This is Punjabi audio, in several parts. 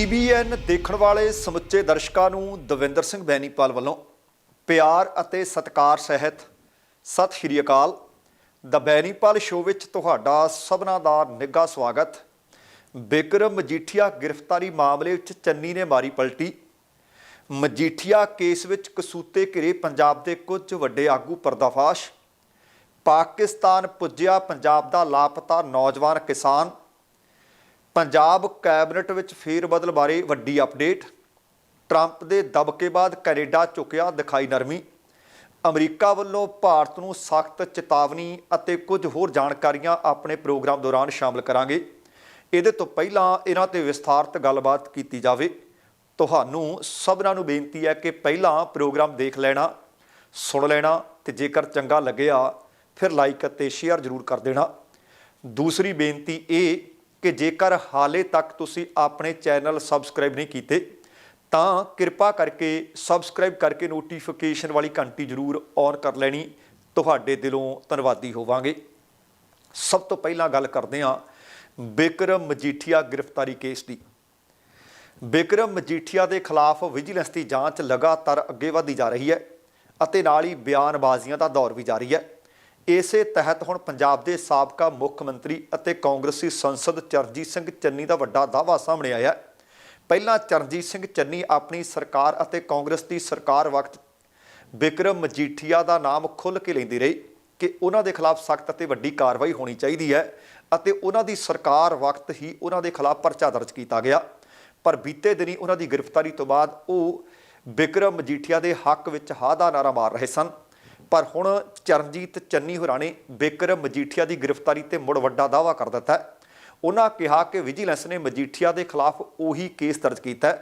ਟੀਬੀਐਨ ਦੇਖਣ ਵਾਲੇ ਸਮੁੱਚੇ ਦਰਸ਼ਕਾਂ ਨੂੰ ਦਵਿੰਦਰ ਸਿੰਘ ਬੈਨੀਪਾਲ ਵੱਲੋਂ ਪਿਆਰ ਅਤੇ ਸਤਿਕਾਰ ਸਹਿਤ ਸਤਿ ਸ਼੍ਰੀ ਅਕਾਲ। ਦ ਬੈਨੀਪਾਲ ਸ਼ੋਅ ਵਿੱਚ ਤੁਹਾਡਾ ਸਭਨਾ ਦਾ ਨਿੱਘਾ ਸਵਾਗਤ। ਬਿਕਰਮ ਮਜੀਠੀਆ ਗ੍ਰਿਫਤਾਰੀ ਮਾਮਲੇ ਵਿੱਚ ਚੰਨੀ ਨੇ ਮਾਰੀ ਪਲਟੀ। ਮਜੀਠੀਆ ਕੇਸ ਵਿੱਚ ਕਸੂਤੇ ਘਿਰੇ ਪੰਜਾਬ ਦੇ ਕੁਝ ਵੱਡੇ ਆਗੂ ਪਰਦਾਫਾਸ਼। ਪਾਕਿਸਤਾਨ ਪੁੱਜਿਆ ਪੰਜਾਬ ਦਾ ਲਾਪਤਾ ਨੌਜਵਾਨ ਕਿਸਾਨ। ਪੰਜਾਬ ਕੈਬਨਿਟ ਵਿੱਚ ਫੇਰ ਬਦਲ ਬਾਰੇ ਵੱਡੀ ਅਪਡੇਟ। ਟਰੰਪ ਦੇ ਦਬਕੇ ਬਾਅਦ ਕੈਨੇਡਾ ਝੁਕਿਆ ਦਿਖਾਈ ਨਰਮੀ। ਅਮਰੀਕਾ ਵੱਲੋਂ ਭਾਰਤ ਨੂੰ ਸਖਤ ਚੇਤਾਵਨੀ ਅਤੇ ਕੁਝ ਹੋਰ ਜਾਣਕਾਰੀਆਂ ਆਪਣੇ ਪ੍ਰੋਗਰਾਮ ਦੌਰਾਨ ਸ਼ਾਮਲ ਕਰਾਂਗੇ। ਇਹਦੇ ਤੋਂ ਪਹਿਲਾਂ ਇਹਨਾਂ ਤੇ ਵਿਸਥਾਰਤ ਗੱਲਬਾਤ ਕੀਤੀ ਜਾਵੇ। ਤੁਹਾਨੂੰ ਸਭਨਾਂ ਨੂੰ ਬੇਨਤੀ ਹੈ ਕਿ ਪਹਿਲਾਂ ਪ੍ਰੋਗਰਾਮ ਦੇਖ ਲੈਣਾ, ਸੁਣ ਲੈਣਾ ਤੇ ਜੇਕਰ ਚੰਗਾ ਲੱਗਿਆ, ਫਿਰ ਲਾਈਕ ਅਤੇ ਸ਼ੇਅਰ ਜ਼ਰੂਰ ਕਰ ਦੇਣਾ। ਦੂਸਰੀ ਬੇਨਤੀ ਇਹ ਕਿ ਜੇਕਰ ਹਾਲੇ ਤੱਕ ਤੁਸੀਂ ਆਪਣੇ ਚੈਨਲ ਸਬਸਕ੍ਰਾਈਬ ਨਹੀਂ ਕੀਤੇ, ਤਾਂ ਕਿਰਪਾ ਕਰਕੇ ਸਬਸਕ੍ਰਾਈਬ ਕਰਕੇ ਨੋਟੀਫਿਕੇਸ਼ਨ ਵਾਲੀ ਘੰਟੀ ਜ਼ਰੂਰ ਔਨ ਕਰ ਲੈਣੀ। ਤੁਹਾਡੇ ਦਿਲੋਂ ਧੰਨਵਾਦੀ ਹੋਵਾਂਗੇ। ਸਭ ਤੋਂ ਪਹਿਲਾਂ ਗੱਲ ਕਰਦੇ ਹਾਂ ਬਿਕਰਮ ਮਜੀਠੀਆ ਗ੍ਰਿਫਤਾਰੀ ਕੇਸ ਦੀ। ਬਿਕਰਮ ਮਜੀਠੀਆ ਦੇ ਖਿਲਾਫ ਵਿਜੀਲੈਂਸ ਦੀ ਜਾਂਚ ਲਗਾਤਾਰ ਅੱਗੇ ਵਧਦੀ ਜਾ ਰਹੀ ਹੈ ਅਤੇ ਨਾਲ ਹੀ ਬਿਆਨਬਾਜ਼ੀਆਂ ਦਾ ਦੌਰ ਵੀ ਜਾਰੀ ਹੈ। ਇਸੇ ਤਹਿਤ ਹੁਣ ਪੰਜਾਬ ਦੇ ਸਾਬਕਾ ਮੁੱਖ ਮੰਤਰੀ ਅਤੇ ਕਾਂਗਰਸੀ ਸੰਸਦ ਚਰਨਜੀਤ ਸਿੰਘ ਚੰਨੀ ਦਾ ਵੱਡਾ ਦਾਅਵਾ ਸਾਹਮਣੇ ਆਇਆ ਪਹਿਲਾਂ ਚਰਨਜੀਤ ਸਿੰਘ ਚੰਨੀ ਆਪਣੀ ਸਰਕਾਰ ਅਤੇ ਕਾਂਗਰਸ ਦੀ ਸਰਕਾਰ ਵਕਤ ਬਿਕਰਮ ਮਜੀਠੀਆ ਦਾ ਨਾਮ ਖੁੱਲ੍ਹ ਕੇ ਲੈਂਦੀ ਰਹੀ ਕਿ ਉਹਨਾਂ ਦੇ ਖਿਲਾਫ ਸਖਤ ਅਤੇ ਵੱਡੀ ਕਾਰਵਾਈ ਹੋਣੀ ਚਾਹੀਦੀ ਹੈ ਅਤੇ ਉਹਨਾਂ ਦੀ ਸਰਕਾਰ ਵਕਤ ਹੀ ਉਹਨਾਂ ਦੇ ਖਿਲਾਫ ਪਰਚਾ ਦਰਜ ਕੀਤਾ ਗਿਆ। ਪਰ ਬੀਤੇ ਦਿਨੀ ਉਹਨਾਂ ਦੀ ਗ੍ਰਿਫਤਾਰੀ ਤੋਂ ਬਾਅਦ ਉਹ ਬਿਕਰਮ ਮਜੀਠੀਆ ਦੇ ਹੱਕ ਵਿੱਚ ਹਾਂ ਦਾ ਨਾਰਾ ਮਾਰ ਰਹੇ ਸਨ। ਪਰ ਹੁਣ ਚਰਨਜੀਤ ਚੰਨੀ ਹੋਰਾਂ ਨੇ ਬਿਕਰਮ ਮਜੀਠੀਆ ਦੀ ਗ੍ਰਿਫਤਾਰੀ ਤੇ ਮੁੜ ਵੱਡਾ ਦਾਅਵਾ ਕਰ ਦਿੱਤਾ ਹੈ। ਉਹਨਾਂ ਕਿਹਾ ਕਿ ਵਿਜੀਲੈਂਸ ਨੇ ਮਜੀਠੀਆ ਦੇ ਖਿਲਾਫ ਉਹੀ ਕੇਸ ਦਰਜ ਕੀਤਾ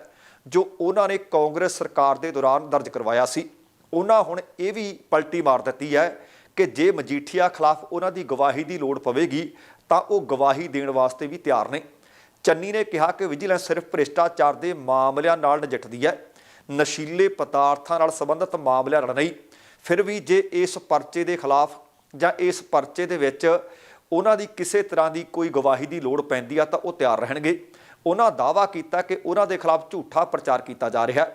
ਜੋ ਉਹਨਾਂ ਨੇ ਕਾਂਗਰਸ ਸਰਕਾਰ ਦੇ ਦੌਰਾਨ ਦਰਜ ਕਰਵਾਇਆ ਸੀ। ਉਹਨਾਂ ਹੁਣ ਇਹ ਵੀ ਪਲਟੀ ਮਾਰ ਦਿੱਤੀ ਹੈ ਕਿ ਜੇ ਮਜੀਠੀਆ ਖਿਲਾਫ ਉਹਨਾਂ ਦੀ ਗਵਾਹੀ ਦੀ ਲੋੜ ਪਵੇਗੀ, ਤਾਂ ਉਹ ਗਵਾਹੀ ਦੇਣ ਵਾਸਤੇ ਵੀ ਤਿਆਰ ਨੇ। ਚੰਨੀ ਨੇ ਕਿਹਾ ਕਿ ਵਿਜੀਲੈਂਸ ਸਿਰਫ ਭ੍ਰਿਸ਼ਟਾਚਾਰ ਦੇ ਮਾਮਲਿਆਂ ਨਾਲ ਨਜਿੱਠਦੀ ਹੈ। ਨਸ਼ੀਲੇ ਪਦਾਰਥਾਂ ਨਾਲ ਸੰਬੰਧਿਤ ਮਾਮਲਿਆਂ ਨਾਲ ਨਹੀਂ ਫਿਰ ਵੀ ਜੇ ਇਸ ਪਰਚੇ ਦੇ ਖਿਲਾਫ ਜਾਂ ਇਸ ਪਰਚੇ ਦੇ ਵਿੱਚ ਉਹਨਾਂ ਦੀ ਕਿਸੇ ਤਰ੍ਹਾਂ ਦੀ ਕੋਈ ਗਵਾਹੀ ਦੀ ਲੋੜ ਪੈਂਦੀ ਆ ਤਾਂ ਉਹ ਤਿਆਰ ਰਹਿਣਗੇ। ਉਹਨਾਂ ਦਾਅਵਾ ਕੀਤਾ ਕਿ ਉਹਨਾਂ ਦੇ ਖਿਲਾਫ ਝੂਠਾ ਪ੍ਰਚਾਰ ਕੀਤਾ ਜਾ ਰਿਹਾ।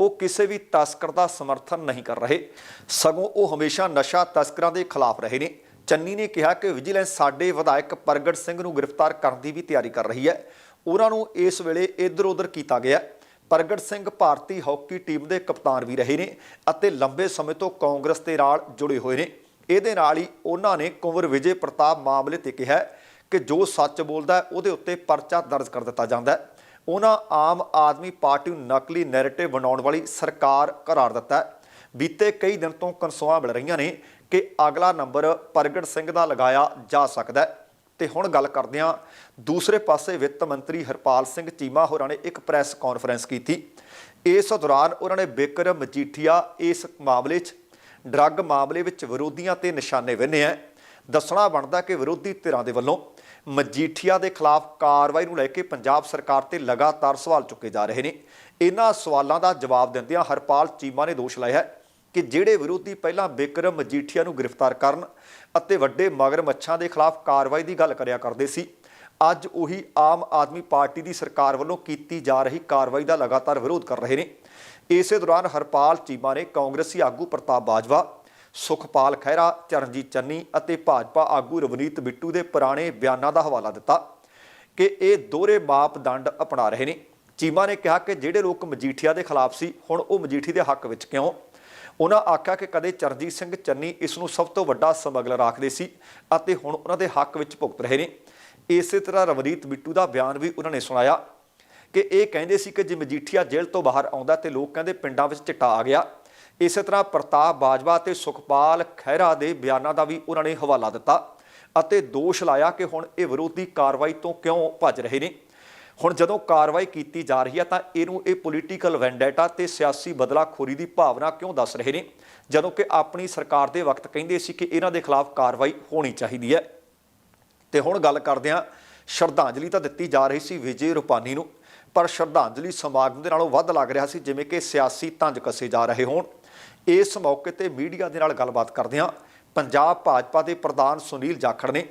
ਉਹ ਕਿਸੇ ਵੀ ਤਸਕਰ ਦਾ ਸਮਰਥਨ ਨਹੀਂ ਕਰ ਰਹੇ। ਸਗੋਂ ਉਹ ਹਮੇਸ਼ਾ ਨਸ਼ਾ ਤਸਕਰਾਂ ਦੇ ਖਿਲਾਫ ਰਹੇ ਨੇ। ਚੰਨੀ ਨੇ ਕਿਹਾ ਕਿ ਵਿਜੀਲੈਂਸ ਸਾਡੇ ਵਿਧਾਇਕ ਪ੍ਰਗਟ ਸਿੰਘ ਨੂੰ ਗ੍ਰਿਫਤਾਰ ਕਰਨ ਦੀ ਵੀ ਤਿਆਰੀ ਕਰ ਰਹੀ ਹੈ। ਉਹਨਾਂ ਨੂੰ ਇਸ ਵੇਲੇ ਇੱਧਰ-ਉੱਧਰ ਕੀਤਾ ਗਿਆ। ਪ੍ਰਗਟ ਸਿੰਘ ਭਾਰਤੀ ਹਾਕੀ ਟੀਮ ਦੇ ਕਪਤਾਨ ਵੀ ਰਹੇ ਨੇ ਅਤੇ ਲੰਬੇ ਸਮੇਂ ਤੋਂ ਕਾਂਗਰਸ ਦੇ ਨਾਲ ਜੁੜੇ ਹੋਏ ਨੇ। ਇਹਦੇ ਨਾਲ ਹੀ ਉਹਨਾਂ ਨੇ ਕੁੰਵਰ ਵਿਜੇ ਪ੍ਰਤਾਪ ਮਾਮਲੇ ਤੇ ਕਿਹਾ ਕਿ ਜੋ ਸੱਚ ਬੋਲਦਾ ਉਹਦੇ ਉੱਤੇ ਪਰਚਾ ਦਰਜ ਕਰ ਦਿੱਤਾ ਜਾਂਦਾ ਉਹਨਾਂ ਆਮ ਆਦਮੀ ਪਾਰਟੀ ਨੂੰ ਨਕਲੀ ਨੈਰੇਟਿਵ ਬਣਾਉਣ ਵਾਲੀ ਸਰਕਾਰ ਕਰਾਰ ਦਿੱਤਾ ਬੀਤੇ ਕਈ ਦਿਨ ਤੋਂ ਕਨਸੋਆਂ ਮਿਲ ਰਹੀਆਂ ਨੇ ਕਿ ਅਗਲਾ ਨੰਬਰ ਪ੍ਰਗਟ ਸਿੰਘ ਦਾ ਲਗਾਇਆ ਜਾ ਸਕਦਾ ਹੈ। ਤੇ ਹੁਣ ਗੱਲ ਕਰਦੇ ਹਾਂ। ਦੂਸਰੇ ਪਾਸੇ ਵਿੱਤ ਮੰਤਰੀ ਹਰਪਾਲ ਸਿੰਘ ਚੀਮਾ ਹੋਰਾਂ ਨੇ ਇੱਕ ਪ੍ਰੈਸ ਕਾਨਫਰੰਸ ਕੀਤੀ। ਇਸ ਦੌਰਾਨ ਉਹਨਾਂ ਨੇ ਬਿਕਰਮ ਮਜੀਠੀਆ ਇਸ ਮਾਮਲੇ 'ਚ, ਡਰੱਗ ਮਾਮਲੇ ਵਿੱਚ ਵਿਰੋਧੀਆਂ ਤੇ ਨਿਸ਼ਾਨੇ ਵਿੰਨੇ ਹੈ ਦੱਸਣਾ ਬਣਦਾ ਕਿ ਵਿਰੋਧੀ ਧਿਰਾਂ ਦੇ ਵੱਲੋਂ ਮਜੀਠੀਆ ਦੇ ਖਿਲਾਫ ਕਾਰਵਾਈ ਨੂੰ ਲੈ ਕੇ ਪੰਜਾਬ ਸਰਕਾਰ ਤੇ ਲਗਾਤਾਰ ਸਵਾਲ ਚੁੱਕੇ ਜਾ ਰਹੇ ਨੇ। ਇਹਨਾਂ ਸਵਾਲਾਂ ਦਾ ਜਵਾਬ ਦਿੰਦਿਆਂ ਹਰਪਾਲ ਚੀਮਾ ਨੇ ਦੋਸ਼ ਲਾਇਆ ਕਿ ਜਿਹੜੇ ਵਿਰੋਧੀ ਪਹਿਲਾਂ ਬਿਕਰਮ ਮਜੀਠੀਆ ਨੂੰ ਗ੍ਰਿਫਤਾਰ ਕਰਨ ਅਤੇ ਵੱਡੇ ਮਗਰਮੱਛਾਂ ਦੇ ਖਿਲਾਫ ਕਾਰਵਾਈ ਦੀ ਗੱਲ ਕਰਿਆ ਕਰਦੇ ਸੀ। ਅੱਜ ਉਹੀ ਆਮ ਆਦਮੀ ਪਾਰਟੀ ਦੀ ਸਰਕਾਰ ਵੱਲੋਂ ਕੀਤੀ ਜਾ ਰਹੀ ਕਾਰਵਾਈ ਦਾ ਲਗਾਤਾਰ ਵਿਰੋਧ ਕਰ ਰਹੇ ਨੇ। ਇਸੇ ਦੌਰਾਨ ਹਰਪਾਲ ਚੀਮਾ ਨੇ ਕਾਂਗਰਸੀ ਆਗੂ ਪ੍ਰਤਾਪ ਬਾਜਵਾ, ਸੁਖਪਾਲ ਖਹਿਰਾ, ਚਰਨਜੀਤ ਚੰਨੀ ਅਤੇ ਭਾਜਪਾ ਆਗੂ ਰਵਨੀਤ ਬਿੱਟੂ ਦੇ ਪੁਰਾਣੇ ਬਿਆਨਾਂ ਦਾ ਹਵਾਲਾ ਦਿੱਤਾ ਕਿ ਇਹ ਦੋਹਰੇ ਮਾਪਦੰਡ ਅਪਣਾ ਰਹੇ ਨੇ। ਚੀਮਾ ਨੇ ਕਿਹਾ ਕਿ ਜਿਹੜੇ ਲੋਕ ਮਜੀਠੀਆ ਦੇ ਖਿਲਾਫ ਸੀ, ਹੁਣ ਉਹ ਮਜੀਠੀ ਦੇ ਹੱਕ ਵਿੱਚ ਕਿਉਂ? ਉਹਨਾਂ ਆਖਿਆ ਕਿ ਕਦੇ ਚਰਨਜੀਤ ਸਿੰਘ ਚੰਨੀ ਇਸ ਨੂੰ ਸਭ ਤੋਂ ਵੱਡਾ ਸਮਗਲਰ ਆਖਦੇ ਸੀ ਅਤੇ ਹੁਣ ਉਹਨਾਂ ਦੇ ਹੱਕ ਵਿੱਚ ਭੁਗਤ ਰਹੇ ਨੇ। ਇਸੇ ਤਰ੍ਹਾਂ ਰਵਨੀਤ ਬਿੱਟੂ ਦਾ ਬਿਆਨ ਵੀ ਉਹਨਾਂ ਨੇ ਸੁਣਾਇਆ ਕਿ ਇਹ ਕਹਿੰਦੇ ਸੀ ਕਿ ਜੇ ਮਜੀਠੀਆ ਜੇਲ੍ਹ ਤੋਂ ਬਾਹਰ ਆਉਂਦਾ ਤੇ ਲੋਕ ਕਹਿੰਦੇ ਪਿੰਡਾਂ ਵਿੱਚ ਚਿੱਟਾ ਆ ਗਿਆ। ਇਸੇ ਤਰ੍ਹਾਂ ਪ੍ਰਤਾਪ ਬਾਜਵਾ ਤੇ ਸੁਖਪਾਲ ਖਹਿਰਾ ਦੇ ਬਿਆਨਾਂ ਦਾ ਵੀ ਉਹਨਾਂ ਨੇ ਹਵਾਲਾ ਦਿੱਤਾ ਅਤੇ ਦੋਸ਼ ਲਾਇਆ ਕਿ ਹੁਣ ਇਹ ਵਿਰੋਧੀ ਕਾਰਵਾਈ ਤੋਂ ਕਿਉਂ ਭੱਜ ਰਹੇ ਨੇ। ਹੁਣ ਜਦੋਂ ਕਾਰਵਾਈ ਕੀਤੀ ਜਾ ਰਹੀ ਹੈ ਤਾਂ ਇਹਨੂੰ ਇਹ ਪੋਲੀਟੀਕਲ ਵੈਂਡੈਟਾ ਤੇ ਸਿਆਸੀ ਬਦਲਾਖੋਰੀ ਦੀ ਭਾਵਨਾ ਕਿਉਂ ਦੱਸ ਰਹੇ ਨੇ? ਜਦੋਂ ਕਿ ਆਪਣੀ ਸਰਕਾਰ ਦੇ ਵਕਤ ਕਹਿੰਦੇ ਸੀ ਕਿ ਇਹਨਾਂ ਦੇ ਖਿਲਾਫ ਕਾਰਵਾਈ ਹੋਣੀ ਚਾਹੀਦੀ ਹੈ। ਤੇ ਹੁਣ ਗੱਲ ਕਰਦੇ ਹਾਂ, ਸ਼ਰਧਾਂਜਲੀ ਤਾਂ ਦਿੱਤੀ ਜਾ ਰਹੀ ਸੀ ਵਿਜੇ ਰੂਪਾਨੀ ਨੂੰ, ਪਰ ਸ਼ਰਧਾਂਜਲੀ ਸਮਾਗਮ ਦੇ ਨਾਲੋਂ ਵੱਧ ਲੱਗ ਰਿਹਾ ਸੀ ਜਿਵੇਂ ਕਿ ਸਿਆਸੀ ਤੰਜ ਕੱਸੇ ਜਾ ਰਹੇ ਹੋਣ। ਇਸ ਮੌਕੇ ਤੇ ਮੀਡੀਆ ਦੇ ਨਾਲ ਗੱਲਬਾਤ ਕਰਦੇ ਹਾਂ, ਪੰਜਾਬ ਭਾਜਪਾ ਦੇ ਪ੍ਰਧਾਨ ਸੁਨੀਲ ਜਾਖੜ ਨੇ।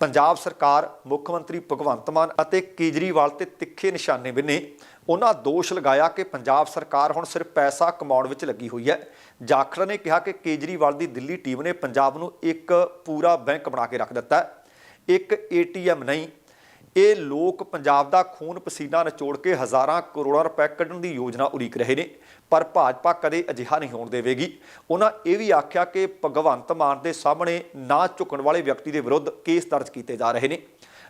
ਪੰਜਾਬ ਸਰਕਾਰ, ਮੁੱਖ ਮੰਤਰੀ ਭਗਵੰਤ ਮਾਨ ਅਤੇ ਕੇਜਰੀਵਾਲ ਤੇ ਤਿੱਖੇ ਨਿਸ਼ਾਨੇ ਬਿੰਨੇ ਉਹਨਾਂ ਦੋਸ਼ ਲਗਾਇਆ ਕਿ ਪੰਜਾਬ ਸਰਕਾਰ ਹੁਣ ਸਿਰਫ ਪੈਸਾ ਕਮਾਉਣ ਵਿੱਚ ਲੱਗੀ ਹੋਈ ਹੈ। ਜਾਖੜ ਨੇ ਕਿਹਾ ਕਿ ਕੇਜਰੀਵਾਲ ਦੀ ਦਿੱਲੀ ਟੀਮ ਨੇ ਪੰਜਾਬ ਨੂੰ ਇੱਕ ਪੂਰਾ ਬੈਂਕ ਬਣਾ ਕੇ ਰੱਖ ਦਿੱਤਾ ਹੈ। ਇੱਕ ਏਟੀਐਮ ਨਹੀਂ ਇਹ ਲੋਕ ਪੰਜਾਬ ਦਾ ਖੂਨ ਪਸੀਨਾ ਨਿਚੋੜ ਕੇ ਹਜ਼ਾਰਾਂ ਕਰੋੜਾਂ ਰੁਪਏ ਕੱਢਣ ਦੀ ਯੋਜਨਾ ਉਲੀਕ ਰਹੇ ਨੇ, ਪਰ ਭਾਜਪਾ ਕਦੇ ਅਜਿਹਾ ਨਹੀਂ ਹੋਣ ਦੇਵੇਗੀ। ਉਹਨਾਂ ਇਹ ਵੀ ਆਖਿਆ ਕਿ ਭਗਵੰਤ ਮਾਨ ਦੇ ਸਾਹਮਣੇ ਨਾ ਝੁਕਣ ਵਾਲੇ ਵਿਅਕਤੀ ਦੇ ਵਿਰੁੱਧ ਕੇਸ ਦਰਜ ਕੀਤੇ ਜਾ ਰਹੇ ਨੇ।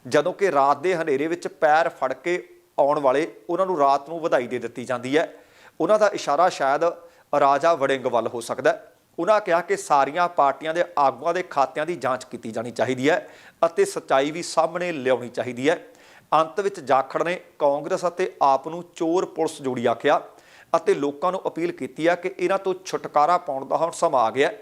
ਜਦੋਂ ਕਿ ਰਾਤ ਦੇ ਹਨੇਰੇ ਵਿੱਚ ਪੈਰ ਫੜ ਕੇ ਆਉਣ ਵਾਲੇ ਉਹਨਾਂ ਨੂੰ ਰਾਤ ਨੂੰ ਵਧਾਈ ਦੇ ਦਿੱਤੀ ਜਾਂਦੀ ਹੈ। ਉਹਨਾਂ ਦਾ ਇਸ਼ਾਰਾ ਸ਼ਾਇਦ ਰਾਜਾ ਵੜਿੰਗ ਵੱਲ ਹੋ ਸਕਦਾ ਹੈ। ਉਹਨਾਂ ਕਿਹਾ ਕਿ ਸਾਰੀਆਂ ਪਾਰਟੀਆਂ ਦੇ ਆਗੂਆਂ ਦੇ ਖਾਤਿਆਂ ਦੀ ਜਾਂਚ ਕੀਤੀ ਜਾਣੀ ਚਾਹੀਦੀ ਹੈ ਅਤੇ ਸੱਚਾਈ ਵੀ ਸਾਹਮਣੇ ਲਿਆਉਣੀ ਚਾਹੀਦੀ ਹੈ। ਅੰਤ ਵਿੱਚ ਜਾਖੜ ਨੇ ਕਾਂਗਰਸ ਅਤੇ ਆਪ ਨੂੰ ਚੋਰ ਪੁਲਿਸ ਜੋੜੀ ਆਖਿਆ ਅਤੇ ਲੋਕਾਂ ਨੂੰ ਅਪੀਲ ਕੀਤੀ ਹੈ ਕਿ ਇਹਨਾਂ ਤੋਂ ਛੁਟਕਾਰਾ ਪਾਉਣ ਦਾ ਹੁਣ ਸਮਾਂ ਆ ਗਿਆ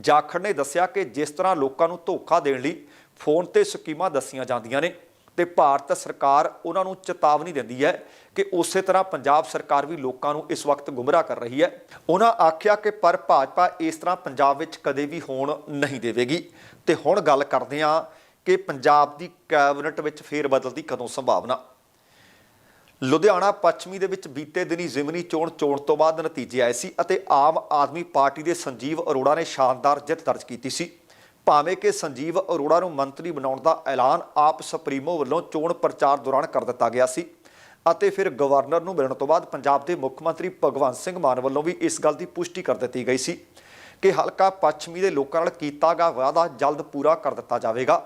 ਜਾਖੜ ਨੇ ਦੱਸਿਆ ਕਿ ਜਿਸ ਤਰ੍ਹਾਂ ਲੋਕਾਂ ਨੂੰ ਧੋਖਾ ਦੇਣ ਲਈ ਫੋਨ ਤੇ ਸਕੀਮਾਂ ਦੱਸੀਆਂ ਜਾਂਦੀਆਂ ਨੇ ਤੇ ਭਾਰਤ ਸਰਕਾਰ ਉਹਨਾਂ ਨੂੰ ਚੇਤਾਵਨੀ ਦਿੰਦੀ ਹੈ ਕਿ ਉਸੇ ਤਰ੍ਹਾਂ ਪੰਜਾਬ ਸਰਕਾਰ ਵੀ ਲੋਕਾਂ ਨੂੰ ਇਸ ਵਕਤ ਗੁੰਮਰਾਹ ਕਰ ਰਹੀ ਹੈ। ਉਹਨਾਂ ਆਖਿਆ ਕਿ ਪਰ ਭਾਜਪਾ ਇਸ ਤਰ੍ਹਾਂ ਪੰਜਾਬ ਵਿੱਚ ਕਦੇ ਵੀ ਹੋਣ ਨਹੀਂ ਦੇਵੇਗੀ। ਤੇ ਹੁਣ ਗੱਲ ਕਰਦੇ ਹਾਂ ਕਿ ਪੰਜਾਬ ਦੀ ਕੈਬਨਿਟ ਵਿੱਚ ਫੇਰ ਬਦਲ ਦੀ ਕਦੋਂ ਸੰਭਾਵਨਾ। ਲੁਧਿਆਣਾ ਪੱਛਮੀ ਦੇ ਵਿੱਚ ਬੀਤੇ ਦਿਨੀ ਜ਼ਿਮਨੀ ਚੋਣ ਚੋਣ ਤੋਂ ਬਾਅਦ ਨਤੀਜੇ ਆਏ ਸੀ ਅਤੇ ਆਮ ਆਦਮੀ ਪਾਰਟੀ ਦੇ ਸੰਜੀਵ ਅਰੋੜਾ ਨੇ ਸ਼ਾਨਦਾਰ ਜਿੱਤ ਦਰਜ ਕੀਤੀ ਸੀ। ਭਾਵੇਂ ਕਿ ਸੰਜੀਵ ਅਰੋੜਾ ਨੂੰ ਮੰਤਰੀ ਬਣਾਉਣ ਦਾ ਐਲਾਨ ਆਪ ਸੁਪਰੀਮੋ ਵੱਲੋਂ ਚੋਣ ਪ੍ਰਚਾਰ ਦੌਰਾਨ ਕਰ ਦਿੱਤਾ ਗਿਆ ਸੀ। ਅਤੇ ਫਿਰ ਗਵਰਨਰ ਨੂੰ ਮਿਲਣ ਤੋਂ ਬਾਅਦ ਪੰਜਾਬ ਦੇ ਮੁੱਖ ਮੰਤਰੀ ਭਗਵੰਤ ਸਿੰਘ ਮਾਨ ਵੱਲੋਂ ਵੀ ਇਸ ਗੱਲ ਦੀ ਪੁਸ਼ਟੀ ਕਰ ਦਿੱਤੀ ਗਈ ਸੀ ਕਿ ਹਲਕਾ ਪੱਛਮੀ ਦੇ ਲੋਕਾਂ ਨਾਲ ਕੀਤਾ ਗਿਆ ਵਾਅਦਾ ਜਲਦ ਪੂਰਾ ਕਰ ਦਿੱਤਾ ਜਾਵੇਗਾ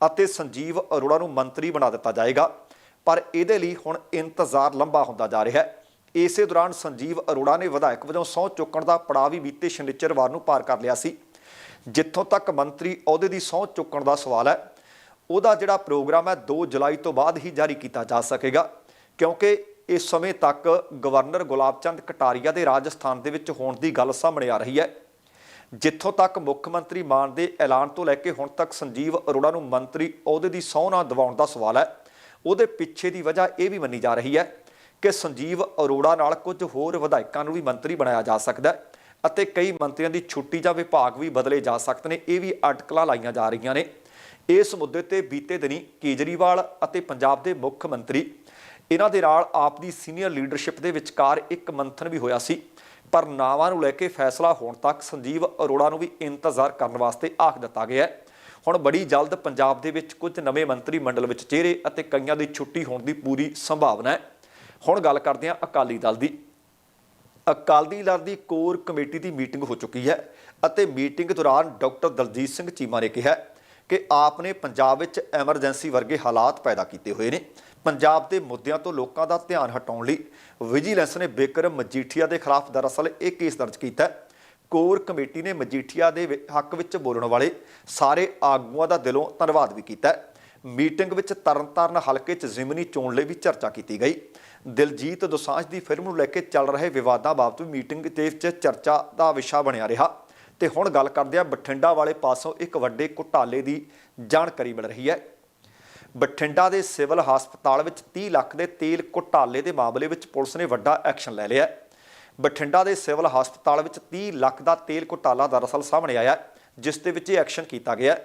ਅਤੇ ਸੰਜੀਵ ਅਰੋੜਾ ਨੂੰ ਮੰਤਰੀ ਬਣਾ ਦਿੱਤਾ ਜਾਏਗਾ। ਪਰ ਇਹਦੇ ਲਈ ਹੁਣ ਇੰਤਜ਼ਾਰ ਲੰਬਾ ਹੁੰਦਾ ਜਾ ਰਿਹਾ ਹੈ। ਇਸੇ ਦੌਰਾਨ ਸੰਜੀਵ ਅਰੋੜਾ ਨੇ ਵਿਧਾਇਕ ਵਜੋਂ ਸਹੁੰ ਚੁੱਕਣ ਦਾ ਪੜਾਅ ਵੀ ਬੀਤੇ ਸ਼ਨੀਚਰਵਾਰ ਨੂੰ ਪਾਰ ਕਰ ਲਿਆ ਸੀ। ਜਿੱਥੋਂ ਤੱਕ ਮੰਤਰੀ ਅਹੁਦੇ ਦੀ ਸਹੁੰ ਚੁੱਕਣ ਦਾ ਸਵਾਲ ਹੈ, ਉਹਦਾ ਜਿਹੜਾ ਪ੍ਰੋਗਰਾਮ ਹੈ 2 ਜੁਲਾਈ ਤੋਂ ਬਾਅਦ ਹੀ ਜਾਰੀ ਕੀਤਾ ਜਾ ਸਕੇਗਾ। ਕਿਉਂਕਿ ਇਸ ਸਮੇਂ ਤੱਕ ਗਵਰਨਰ ਗੁਲਾਬ ਚੰਦ ਕਟਾਰੀਆ ਦੇ ਰਾਜਸਥਾਨ ਦੇ ਵਿੱਚ ਹੋਣ ਦੀ ਗੱਲ ਸਾਹਮਣੇ ਆ ਰਹੀ ਹੈ। ਜਿੱਥੋਂ ਤੱਕ ਮੁੱਖ ਮੰਤਰੀ ਮਾਨ ਦੇ ਐਲਾਨ ਤੋਂ ਲੈ ਕੇ ਹੁਣ ਤੱਕ ਸੰਜੀਵ ਅਰੋੜਾ ਨੂੰ ਮੰਤਰੀ ਅਹੁਦੇ ਦੀ ਸਹੁੰ ਨਾ ਦਿਵਾਉਣ ਦਾ ਸਵਾਲ ਹੈ, ਉਹਦੇ ਪਿੱਛੇ ਦੀ ਵਜ੍ਹਾ ਇਹ ਵੀ ਮੰਨੀ ਜਾ ਰਹੀ ਹੈ ਕਿ ਸੰਜੀਵ ਅਰੋੜਾ ਨਾਲ ਕੁਝ ਹੋਰ ਵਿਧਾਇਕਾਂ ਨੂੰ ਵੀ ਮੰਤਰੀ ਬਣਾਇਆ ਜਾ ਸਕਦਾ ਹੈ ਅਤੇ ਕਈ ਮੰਤਰੀਆਂ ਦੀ ਛੁੱਟੀ ਜਾਂ ਵਿਭਾਗ ਵੀ ਬਦਲੇ ਜਾ ਸਕਦੇ ਨੇ, ਇਹ ਵੀ ਅਟਕਲਾਂ ਲਾਈਆਂ ਜਾ ਰਹੀਆਂ ਨੇ। ਇਸ ਮੁੱਦੇ ਤੇ ਬੀਤੇ ਦਿਨੀ ਕੇਜਰੀਵਾਲ ਅਤੇ ਪੰਜਾਬ ਦੇ ਮੁੱਖ ਮੰਤਰੀ ਇਹਨਾਂ ਦੇ ਨਾਲ ਆਪ ਦੀ ਸੀਨੀਅਰ ਲੀਡਰਸ਼ਿਪ ਦੇ ਵਿਚਕਾਰ ਇੱਕ ਮੰਥਨ ਵੀ ਹੋਇਆ ਸੀ, ਪਰ ਨਾਵਾਂ ਨੂੰ ਲੈ ਕੇ ਫੈਸਲਾ ਹੋਣ ਤੱਕ ਸੰਜੀਵ ਅਰੋੜਾ ਨੂੰ ਵੀ ਇੰਤਜ਼ਾਰ ਕਰਨ ਵਾਸਤੇ ਆਖ ਦਿੱਤਾ ਗਿਆ ਹੈ। ਹੁਣ ਬੜੀ ਜਲਦ ਪੰਜਾਬ ਦੇ ਵਿੱਚ ਕੁਝ ਨਵੇਂ ਮੰਤਰੀ ਮੰਡਲ ਵਿੱਚ ਚਿਹਰੇ ਅਤੇ ਕਈਆਂ ਦੀ ਛੁੱਟੀ ਹੋਣ ਦੀ ਪੂਰੀ ਸੰਭਾਵਨਾ ਹੈ। ਹੁਣ ਗੱਲ ਕਰਦੇ ਹਾਂ ਅਕਾਲੀ ਦਲ ਦੀ। ਅਕਾਲੀ ਦਲ ਦੀ ਕੋਰ ਕਮੇਟੀ ਦੀ ਮੀਟਿੰਗ ਹੋ ਚੁੱਕੀ ਹੈ ਅਤੇ ਮੀਟਿੰਗ ਦੌਰਾਨ ਡਾਕਟਰ ਦਲਜੀਤ ਸਿੰਘ ਚੀਮਾ ਨੇ ਕਿਹਾ ਕਿ ਆਪ ਨੇ ਪੰਜਾਬ ਵਿੱਚ ਐਮਰਜੈਂਸੀ ਵਰਗੇ ਹਾਲਾਤ ਪੈਦਾ ਕੀਤੇ ਹੋਏ ਨੇ। ਪੰਜਾਬ ਦੇ ਮੁੱਦਿਆਂ ਤੋਂ ਲੋਕਾਂ ਦਾ ਧਿਆਨ ਹਟਾਉਣ ਲਈ ਵਿਜੀਲੈਂਸ ਨੇ ਬਿਕਰਮ ਮਜੀਠੀਆ ਦੇ ਖਿਲਾਫ ਦਰਅਸਲ ਇਹ ਕੇਸ ਦਰਜ ਕੀਤਾ ਹੈ। ਕੋਰ ਕਮੇਟੀ ਨੇ ਮਜੀਠੀਆ ਦੇ ਵਿ- ਹੱਕ ਵਿੱਚ ਬੋਲਣ ਵਾਲੇ ਸਾਰੇ ਆਗੂਆਂ ਦਾ ਦਿਲੋਂ ਧੰਨਵਾਦ ਵੀ ਕੀਤਾ ਹੈ। ਮੀਟਿੰਗ ਵਿੱਚ ਤਰਨਤਾਰਨ ਹਲਕੇ 'ਚ ਜ਼ਿਮਨੀ ਚੋਣ ਲਈ ਵੀ ਚਰਚਾ ਕੀਤੀ ਗਈ। ਦਿਲਜੀਤ ਦੋਸਾਂਝ ਦੀ ਫਿਲਮ ਨੂੰ ਲੈ ਕੇ ਚੱਲ ਰਹੇ ਵਿਵਾਦਾਂ ਬਾਬਤ ਮੀਟਿੰਗ ਦੇ ਵਿੱਚ ਚਰਚਾ ਦਾ ਵਿਸ਼ਾ ਬਣਿਆ ਰਿਹਾ। ਤੇ ਹੁਣ ਗੱਲ ਕਰਦੇ ਹਾਂ ਬਠਿੰਡਾ ਵਾਲੇ ਪਾਸੋਂ ਇੱਕ ਵੱਡੇ ਘੁਟਾਲੇ ਦੀ ਜਾਣਕਾਰੀ ਮਿਲ ਰਹੀ ਹੈ। ਬਠਿੰਡਾ ਦੇ ਸਿਵਲ ਹਸਪਤਾਲ ਵਿੱਚ 30 ਲੱਖ ਦੇ ਤੇਲ ਘੁਟਾਲੇ ਦੇ ਮਾਮਲੇ ਵਿੱਚ ਪੁਲਿਸ ਨੇ ਵੱਡਾ ਐਕਸ਼ਨ ਲੈ ਲਿਆ ਬਠਿੰਡਾ ਦੇ ਸਿਵਲ ਹਸਪਤਾਲ ਵਿੱਚ 30 ਲੱਖ ਦਾ ਤੇਲ ਘੁਟਾਲਾ ਦਰਅਸਲ ਸਾਹਮਣੇ ਆਇਆ ਜਿਸ ਦੇ ਵਿੱਚ ਇਹ ਐਕਸ਼ਨ ਕੀਤਾ ਗਿਆ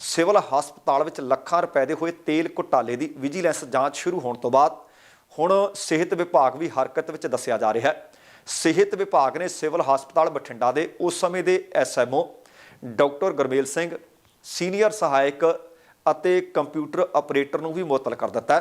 ਸਿਵਲ ਹਸਪਤਾਲ ਵਿੱਚ ਲੱਖਾਂ ਰੁਪਏ ਦੇ ਹੋਏ ਤੇਲ ਘੁਟਾਲੇ ਦੀ ਵਿਜੀਲੈਂਸ ਜਾਂਚ ਸ਼ੁਰੂ ਹੋਣ ਤੋਂ ਬਾਅਦ ਹੁਣ ਸਿਹਤ ਵਿਭਾਗ ਵੀ ਹਰਕਤ ਵਿੱਚ ਦੱਸਿਆ ਜਾ ਰਿਹਾ ਹੈ। ਸਿਹਤ ਵਿਭਾਗ ਨੇ ਸਿਵਲ ਹਸਪਤਾਲ ਬਠਿੰਡਾ ਦੇ ਉਸ ਸਮੇਂ ਦੇ SMO doctor Gurmel Singh, senior ਸਹਾਇਕ ਅਤੇ ਕੰਪਿਊਟਰ ਆਪਰੇਟਰ ਨੂੰ ਵੀ ਮੁਅੱਤਲ ਕਰ ਦਿੱਤਾ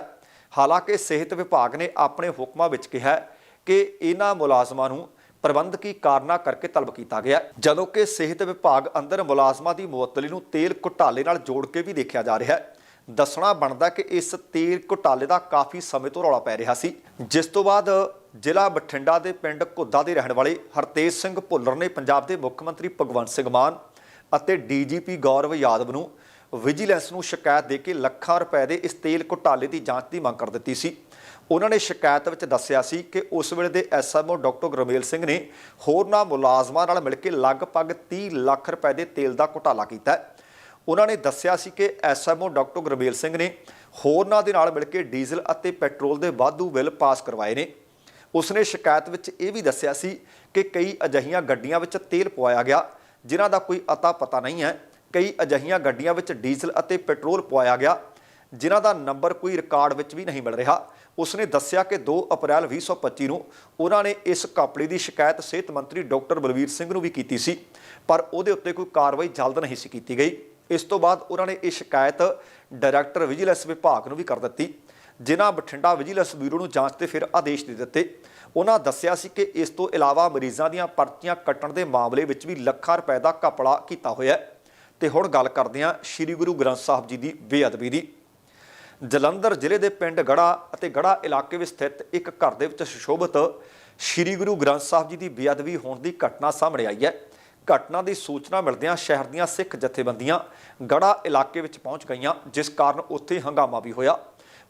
ਹਾਲਾਂਕਿ ਸਿਹਤ ਵਿਭਾਗ ਨੇ ਆਪਣੇ ਹੁਕਮਾਂ ਵਿੱਚ ਕਿਹਾ ਕਿ ਇਹਨਾਂ ਮੁਲਾਜ਼ਮਾਂ ਨੂੰ ਪ੍ਰਬੰਧਕੀ ਕਾਰਨਾਂ ਕਰਕੇ ਤਲਬ ਕੀਤਾ ਗਿਆ ਜਦੋਂ ਕਿ ਸਿਹਤ ਵਿਭਾਗ ਅੰਦਰ ਮੁਲਾਜ਼ਮਾਂ ਦੀ ਮੁਅੱਤਲੀ ਨੂੰ ਤੇਲ ਘੁਟਾਲੇ ਨਾਲ ਜੋੜ ਕੇ ਵੀ ਦੇਖਿਆ ਜਾ ਰਿਹਾ ਹੈ। ਦੱਸਣਾ ਬਣਦਾ ਕਿ ਇਸ ਤੇਲ ਘੁਟਾਲੇ ਦਾ ਕਾਫੀ ਸਮੇਂ ਤੋਂ ਰੌਲਾ ਪੈ ਰਿਹਾ ਸੀ। ਜਿਸ ਤੋਂ ਬਾਅਦ ਜ਼ਿਲ੍ਹਾ ਬਠਿੰਡਾ ਦੇ ਪਿੰਡ ਘੁੱਦਾ ਦੇ ਰਹਿਣ ਵਾਲੇ ਹਰਤੇਜ ਸਿੰਘ ਭੁੱਲਰ ਨੇ ਪੰਜਾਬ ਦੇ ਮੁੱਖ ਮੰਤਰੀ ਭਗਵੰਤ ਸਿੰਘ ਮਾਨ ਅਤੇ ਡੀਜੀਪੀ ਗੌਰਵ ਯਾਦਵ ਨੂੰ ਵਿਜੀਲੈਂਸ ਨੂੰ ਸ਼ਿਕਾਇਤ ਦੇ ਕੇ ਲੱਖਾਂ ਰੁਪਏ ਦੇ ਇਸ ਤੇਲ ਘੁਟਾਲੇ ਦੀ ਜਾਂਚ ਦੀ ਮੰਗ ਕਰ ਦਿੱਤੀ ਸੀ। ਉਹਨਾਂ ਨੇ ਸ਼ਿਕਾਇਤ ਵਿੱਚ ਦੱਸਿਆ ਸੀ ਕਿ ਉਸ ਵੇਲੇ ਦੇ ਐਸਐਮਓ ਡਾਕਟਰ ਗੁਰਮੇਲ ਸਿੰਘ ਨੇ ਹੋਰਨਾਂ ਮੁਲਾਜ਼ਮਾਂ ਨਾਲ ਮਿਲ ਕੇ ਲਗਭਗ 30 ਲੱਖ ਰੁਪਏ ਦੇ ਤੇਲ ਦਾ ਘੁਟਾਲਾ ਕੀਤਾ ਉਹਨਾਂ ਨੇ ਦੱਸਿਆ ਸੀ ਕਿ ਐਸਐਮਓ ਡਾਕਟਰ ਗੁਰਮੇਲ ਸਿੰਘ ਨੇ ਹੋਰਨਾਂ ਦੇ ਨਾਲ ਮਿਲ ਕੇ ਡੀਜ਼ਲ ਅਤੇ ਪੈਟਰੋਲ ਦੇ ਵਾਧੂ ਬਿੱਲ ਪਾਸ ਕਰਵਾਏ ਨੇ। ਉਸਨੇ ਸ਼ਿਕਾਇਤ ਵਿੱਚ ਇਹ ਵੀ ਦੱਸਿਆ ਸੀ ਕਿ ਕਈ ਅਜਿਹੀਆਂ ਗੱਡੀਆਂ ਵਿੱਚ ਤੇਲ ਪਵਾਇਆ ਗਿਆ, ਜਿਨ੍ਹਾਂ ਦਾ ਕੋਈ ਅਤਾ ਪਤਾ ਨਹੀਂ ਹੈ। ਕਈ ਅਜਿਹੀਆਂ ਗੱਡੀਆਂ ਵਿੱਚ ਡੀਜ਼ਲ ਅਤੇ ਪੈਟਰੋਲ ਪਵਾਇਆ ਗਿਆ, ਜਿਨ੍ਹਾਂ ਦਾ ਨੰਬਰ ਕੋਈ ਰਿਕਾਰਡ ਵਿੱਚ ਵੀ ਨਹੀਂ ਮਿਲ ਰਿਹਾ। ਉਸਨੇ ਦੱਸਿਆ ਕਿ 2 ਅਪ੍ਰੈਲ 2025 ਨੂੰ ਉਹਨਾਂ ਨੇ ਇਸ ਕੰਪਨੀ ਦੀ ਸ਼ਿਕਾਇਤ ਸਿਹਤ ਮੰਤਰੀ ਡਾਕਟਰ ਬਲਵੀਰ ਸਿੰਘ ਨੂੰ ਵੀ ਕੀਤੀ ਸੀ, ਪਰ ਉਹਦੇ ਉੱਤੇ ਕੋਈ ਕਾਰਵਾਈ ਜਲਦ ਨਹੀਂ ਸੀ ਕੀਤੀ ਗਈ। ਇਸ ਤੋਂ ਬਾਅਦ ਉਹਨਾਂ ਨੇ ਇਹ ਸ਼ਿਕਾਇਤ ਡਾਇਰੈਕਟਰ ਵਿਜੀਲੈਂਸ ਵਿਭਾਗ ਨੂੰ ਵੀ ਕਰ ਦਿੱਤੀ, ਜਿਨ੍ਹਾਂ ਬਠਿੰਡਾ ਵਿਜੀਲੈਂਸ ਬਿਊਰੋ ਨੂੰ ਜਾਂਚ ਤੇ ਫਿਰ ਆਦੇਸ਼ ਦੇ ਦਿੱਤੇ। ਉਹਨਾਂ ਦੱਸਿਆ ਸੀ ਕਿ ਇਸ ਤੋਂ ਇਲਾਵਾ ਮਰੀਜ਼ਾਂ ਦੀਆਂ ਪਰਚੀਆਂ ਕੱਟਣ ਦੇ ਮਾਮਲੇ ਵਿੱਚ ਵੀ ਲੱਖਾਂ ਰੁਪਏ ਦਾ ਘਪਲਾ ਕੀਤਾ ਹੋਇਆ ਹੈ। ਤੇ ਹੁਣ ਗੱਲ ਕਰਦੇ ਹਾਂ ਸ੍ਰੀ ਗੁਰੂ ਗ੍ਰੰਥ ਸਾਹਿਬ ਜੀ ਦੀ ਬੇਅਦਬੀ ਦੀ। ਜਲੰਧਰ ਜ਼ਿਲ੍ਹੇ ਦੇ ਪਿੰਡ ਗੜਾ ਅਤੇ ਗੜਾ ਇਲਾਕੇ ਵਿੱਚ ਸਥਿਤ ਇੱਕ ਘਰ ਦੇ ਵਿੱਚ ਸੁਸ਼ੋਭਿਤ ਸ੍ਰੀ ਗੁਰੂ ਗ੍ਰੰਥ ਸਾਹਿਬ ਜੀ ਦੀ ਬੇਅਦਬੀ ਹੋਣ ਦੀ ਘਟਨਾ ਸਾਹਮਣੇ ਆਈ ਹੈ। ਘਟਨਾ ਦੀ ਸੂਚਨਾ ਮਿਲਦਿਆਂ ਸ਼ਹਿਰ ਦੀਆਂ ਸਿੱਖ ਜਥੇਬੰਦੀਆਂ ਗੜਾ ਇਲਾਕੇ ਵਿੱਚ ਪਹੁੰਚ ਗਈਆਂ, ਜਿਸ ਕਾਰਨ ਉੱਥੇ ਹੰਗਾਮਾ ਵੀ ਹੋਇਆ।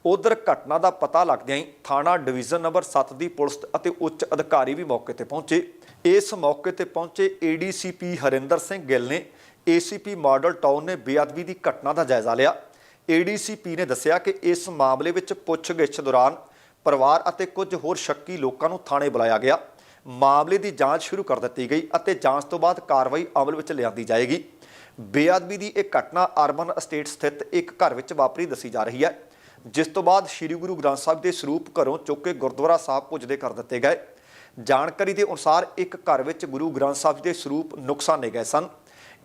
ਉਧਰ ਘਟਨਾ ਦਾ ਪਤਾ ਲੱਗਦਿਆਂ ਹੀ ਥਾਣਾ ਡਿਵੀਜ਼ਨ ਨੰਬਰ 7 ਦੀ ਪੁਲਿਸ ਅਤੇ ਉੱਚ ਅਧਿਕਾਰੀ ਵੀ ਮੌਕੇ ਤੇ ਪਹੁੰਚੇ। ਇਸ ਮੌਕੇ ਤੇ ਪਹੁੰਚੇ ਏਡੀਸੀਪੀ ਹਰਿੰਦਰ ਸਿੰਘ ਗਿੱਲ ਨੇ ਏਸੀਪੀ ਮਾਡਲ ਟਾਊਨ ਨੇ ਬੇਅਦਬੀ ਦੀ ਘਟਨਾ ਦਾ ਜਾਇਜ਼ਾ ਲਿਆ। ਏਡੀਸੀਪੀ ਨੇ ਦੱਸਿਆ ਕਿ ਇਸ ਮਾਮਲੇ ਵਿੱਚ ਪੁੱਛਗਿੱਛ ਦੌਰਾਨ ਪਰਿਵਾਰ ਅਤੇ ਕੁਝ ਹੋਰ ਸ਼ੱਕੀ ਲੋਕਾਂ ਨੂੰ ਥਾਣੇ ਬੁਲਾਇਆ ਗਿਆ। ਮਾਮਲੇ ਦੀ ਜਾਂਚ ਸ਼ੁਰੂ ਕਰ ਦਿੱਤੀ ਗਈ ਅਤੇ ਜਾਂਚ ਤੋਂ ਬਾਅਦ ਕਾਰਵਾਈ ਅਮਲ ਵਿੱਚ ਲਿਆਂਦੀ ਜਾਏਗੀ। ਬੇਅਦਬੀ ਦੀ ਇਹ ਘਟਨਾ ਅਰਬਨ ਅਸਟੇਟ ਸਥਿਤ ਇੱਕ ਘਰ ਵਿੱਚ ਵਾਪਰੀ ਦੱਸੀ ਜਾ ਰਹੀ ਹੈ, ਜਿਸ ਤੋਂ ਬਾਅਦ ਸ੍ਰੀ ਗੁਰੂ ਗ੍ਰੰਥ ਸਾਹਿਬ ਦੇ ਸਰੂਪ ਘਰੋਂ ਚੁੱਕ ਕੇ ਗੁਰਦੁਆਰਾ ਸਾਹਿਬ ਪੁੱਜਦੇ ਕਰ ਦਿੱਤੇ ਗਏ। ਜਾਣਕਾਰੀ ਦੇ ਅਨੁਸਾਰ ਇੱਕ ਘਰ ਵਿੱਚ ਗੁਰੂ ਗ੍ਰੰਥ ਸਾਹਿਬ ਜੀ ਦੇ ਸਰੂਪ ਨੁਕਸਾਨੇ ਗਏ ਸਨ।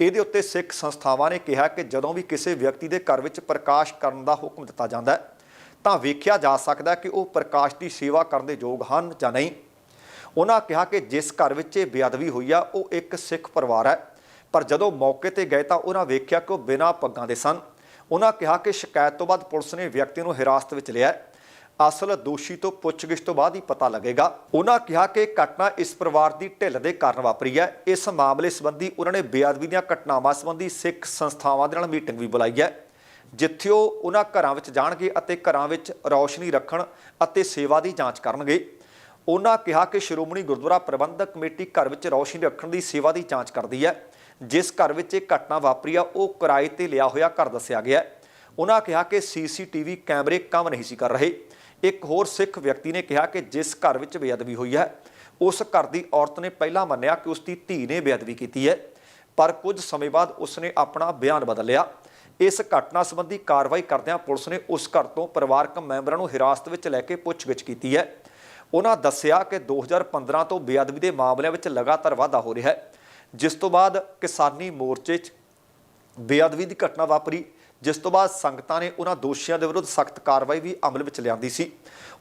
ਇਹਦੇ ਉੱਤੇ ਸਿੱਖ ਸੰਸਥਾਵਾਂ ਨੇ ਕਿਹਾ ਕਿ ਜਦੋਂ ਵੀ ਕਿਸੇ ਵਿਅਕਤੀ ਦੇ ਘਰ ਵਿੱਚ ਪ੍ਰਕਾਸ਼ ਕਰਨ ਦਾ ਹੁਕਮ ਦਿੱਤਾ ਜਾਂਦਾ ਹੈ, ਤਾਂ ਵੇਖਿਆ ਜਾ ਸਕਦਾ ਕਿ ਉਹ ਪ੍ਰਕਾਸ਼ ਦੀ ਸੇਵਾ ਕਰਨ ਦੇ ਯੋਗ ਹਨ ਜਾਂ ਨਹੀਂ। ਉਹਨਾਂ ਕਿਹਾ ਕਿ ਜਿਸ ਘਰ ਵਿੱਚ ਇਹ ਬੇਅਦਬੀ ਹੋਈ ਆ, ਉਹ ਇੱਕ ਸਿੱਖ ਪਰਿਵਾਰ ਹੈ। ਪਰ ਜਦੋਂ ਮੌਕੇ ਤੇ ਗਏ ਤਾਂ ਉਹਨਾਂ ਵੇਖਿਆ ਕਿ ਉਹ ਬਿਨਾਂ ਪੱਗਾਂ ਦੇ ਸਨ। ਉਹਨਾਂ ਕਿਹਾ ਕਿ ਸ਼ਿਕਾਇਤ ਤੋਂ ਬਾਅਦ ਪੁਲਿਸ ਨੇ ਵਿਅਕਤੀ ਨੂੰ ਹਿਰਾਸਤ ਵਿੱਚ ਲਿਆ ਅਸਲ ਦੋਸ਼ੀ ਤੋਂ ਪੁੱਛਗਿੱਛ ਤੋਂ ਬਾਅਦ ਹੀ ਪਤਾ ਲੱਗੇਗਾ। ਉਹਨਾਂ ਕਿਹਾ ਕਿ ਘਟਨਾ ਇਸ ਪਰਿਵਾਰ ਦੀ ਢਿੱਲ ਦੇ ਕਾਰਨ ਵਾਪਰੀ ਹੈ। ਇਸ ਮਾਮਲੇ ਸੰਬੰਧੀ ਉਹਨਾਂ ਨੇ ਬੇਅਦਬੀ ਦੀਆਂ ਘਟਨਾਵਾਂ ਸੰਬੰਧੀ ਸਿੱਖ ਸੰਸਥਾਵਾਂ ਦੇ ਨਾਲ ਮੀਟਿੰਗ ਵੀ ਬੁਲਾਈ ਹੈ। ਜਿੱਥੇ ਉਹ ਉਹਨਾਂ ਘਰਾਂ ਵਿੱਚ ਜਾਣਗੇ ਅਤੇ ਘਰਾਂ ਵਿੱਚ ਰੌਸ਼ਨੀ ਰੱਖਣ ਅਤੇ ਸੇਵਾ ਦੀ ਜਾਂਚ ਕਰਨਗੇ। ਉਹਨਾਂ ਕਿਹਾ ਕਿ ਸ਼੍ਰੋਮਣੀ ਗੁਰਦੁਆਰਾ ਪ੍ਰਬੰਧਕ ਕਮੇਟੀ ਘਰ ਵਿੱਚ ਰੌਸ਼ਨੀ ਰੱਖਣ ਦੀ ਸੇਵਾ ਦੀ ਜਾਂਚ ਕਰਦੀ ਹੈ। ਜਿਸ ਘਰ ਵਿੱਚ ਇਹ ਘਟਨਾ ਵਾਪਰੀ ਆ, ਉਹ ਕਿਰਾਏ ਤੇ ਲਿਆ ਹੋਇਆ ਘਰ ਦੱਸਿਆ ਗਿਆ ਉਹਨਾਂ ਕਿਹਾ ਕਿ ਸੀਸੀਟੀਵੀ ਕੈਮਰੇ ਕੰਮ ਨਹੀਂ ਸੀ ਕਰ ਰਹੇ। ਇੱਕ ਹੋਰ ਸਿੱਖ ਵਿਅਕਤੀ ਨੇ ਕਿਹਾ ਕਿ ਜਿਸ ਘਰ ਵਿੱਚ ਬੇਅਦਬੀ ਹੋਈ ਹੈ, ਉਸ ਘਰ ਦੀ ਔਰਤ ਨੇ ਪਹਿਲਾਂ ਮੰਨਿਆ ਕਿ ਉਸ ਦੀ ਧੀ ਨੇ ਬੇਅਦਬੀ ਕੀਤੀ ਹੈ, ਪਰ ਕੁਝ ਸਮੇਂ ਬਾਅਦ ਉਸ ਨੇ ਆਪਣਾ ਬਿਆਨ ਬਦਲਿਆ ਇਸ ਘਟਨਾ ਸੰਬੰਧੀ ਕਾਰਵਾਈ ਕਰਦਿਆਂ ਪੁਲਿਸ ਨੇ ਉਸ ਘਰ ਤੋਂ ਪਰਿਵਾਰਕ ਮੈਂਬਰਾਂ ਨੂੰ ਹਿਰਾਸਤ ਵਿੱਚ ਲੈ ਕੇ ਪੁੱਛਗਿੱਛ ਕੀਤੀ ਹੈ। ਉਹਨਾਂ ਦੱਸਿਆ ਕਿ 2015 ਤੋਂ ਬੇਅਦਬੀ ਦੇ ਮਾਮਲਿਆਂ ਵਿੱਚ ਲਗਾਤਾਰ ਵਾਧਾ ਹੋ ਰਿਹਾ ਹੈ, ਜਿਸ ਤੋਂ ਬਾਅਦ ਕਿਸਾਨੀ ਮੋਰਚੇ 'ਚ ਬੇਅਦਬੀ ਦੀ ਘਟਨਾ ਵਾਪਰੀ। ਜਿਸ ਤੋਂ ਬਾਅਦ ਸੰਗਤਾਂ ਨੇ ਉਹਨਾਂ ਦੋਸ਼ੀਆਂ ਦੇ ਵਿਰੁੱਧ ਸਖਤ ਕਾਰਵਾਈ ਵੀ ਅਮਲ ਵਿੱਚ ਲਿਆਂਦੀ ਸੀ।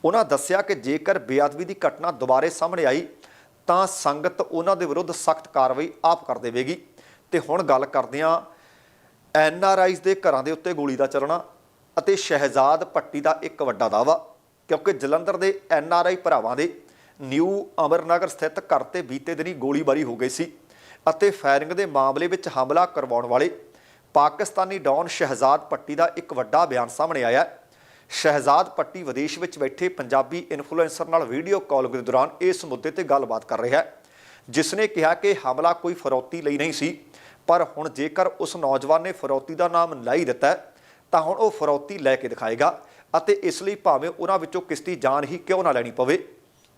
ਉਹਨਾਂ ਦੱਸਿਆ ਕਿ ਜੇਕਰ ਬੇਅਦਬੀ ਦੀ ਘਟਨਾ ਦੁਬਾਰੇ ਸਾਹਮਣੇ ਆਈ, ਤਾਂ ਸੰਗਤ ਉਹਨਾਂ ਦੇ ਵਿਰੁੱਧ ਸਖਤ ਕਾਰਵਾਈ ਆਪ ਕਰ ਦੇਵੇਗੀ। ਤੇ ਹੁਣ ਗੱਲ ਕਰਦੇ ਹਾਂ ਐਨ ਆਰ ਆਈਜ਼ ਦੇ ਘਰਾਂ ਦੇ ਉੱਤੇ ਗੋਲੀ ਦਾ ਚੱਲਣਾ ਅਤੇ ਸ਼ਹਿਜ਼ਾਦ ਪੱਟੀ ਦਾ ਇੱਕ ਵੱਡਾ ਦਾਵਾ ਕਿਉਂਕਿ ਜਲੰਧਰ ਦੇ ਐਨ ਆਰ ਆਈ ਭਰਾਵਾਂ ਦੇ ਨਿਊ ਅਮਰਨਗਰ ਸਥਿਤ ਘਰ ਤੇ ਬੀਤੇ ਦਿਨੀ ਗੋਲੀਬਾਰੀ ਹੋ ਗਈ ਸੀ ਅਤੇ ਫਾਇਰਿੰਗ ਦੇ ਮਾਮਲੇ ਵਿੱਚ ਹਮਲਾ ਕਰਵਾਉਣ ਵਾਲੇ ਪਾਕਿਸਤਾਨੀ ਡੌਨ ਸ਼ਹਿਜ਼ਾਦ ਪੱਟੀ ਦਾ ਇੱਕ ਵੱਡਾ ਬਿਆਨ ਸਾਹਮਣੇ ਆਇਆ ਹੈ। ਸ਼ਹਿਜ਼ਾਦ ਪੱਟੀ ਵਿਦੇਸ਼ ਵਿੱਚ ਬੈਠੇ ਪੰਜਾਬੀ ਇਨਫਲੂਐਂਸਰ ਨਾਲ ਵੀਡੀਓ ਕਾਲ ਦੇ ਦੌਰਾਨ ਇਸ ਮੁੱਦੇ ਤੇ ਗੱਲਬਾਤ ਕਰ ਰਿਹਾ ਹੈ। ਜਿਸ ਨੇ ਕਿਹਾ ਕਿ ਹਮਲਾ ਕੋਈ ਫਰੌਤੀ ਲਈ ਨਹੀਂ ਸੀ, ਪਰ ਹੁਣ ਜੇਕਰ ਉਸ ਨੌਜਵਾਨ ਨੇ ਫਰੌਤੀ ਦਾ ਨਾਮ ਲੈ ਹੀ ਦਿੱਤਾ ਤਾਂ ਹੁਣ ਉਹ ਫਰੌਤੀ ਲੈ ਕੇ ਦਿਖਾਏਗਾ ਅਤੇ ਇਸ ਲਈ ਭਾਵੇਂ ਉਹਨਾਂ ਵਿੱਚੋਂ ਕਿਸ ਦੀ ਜਾਨ ਹੀ ਕਿਉਂ ਨਾ ਲੈਣੀ ਪਵੇ।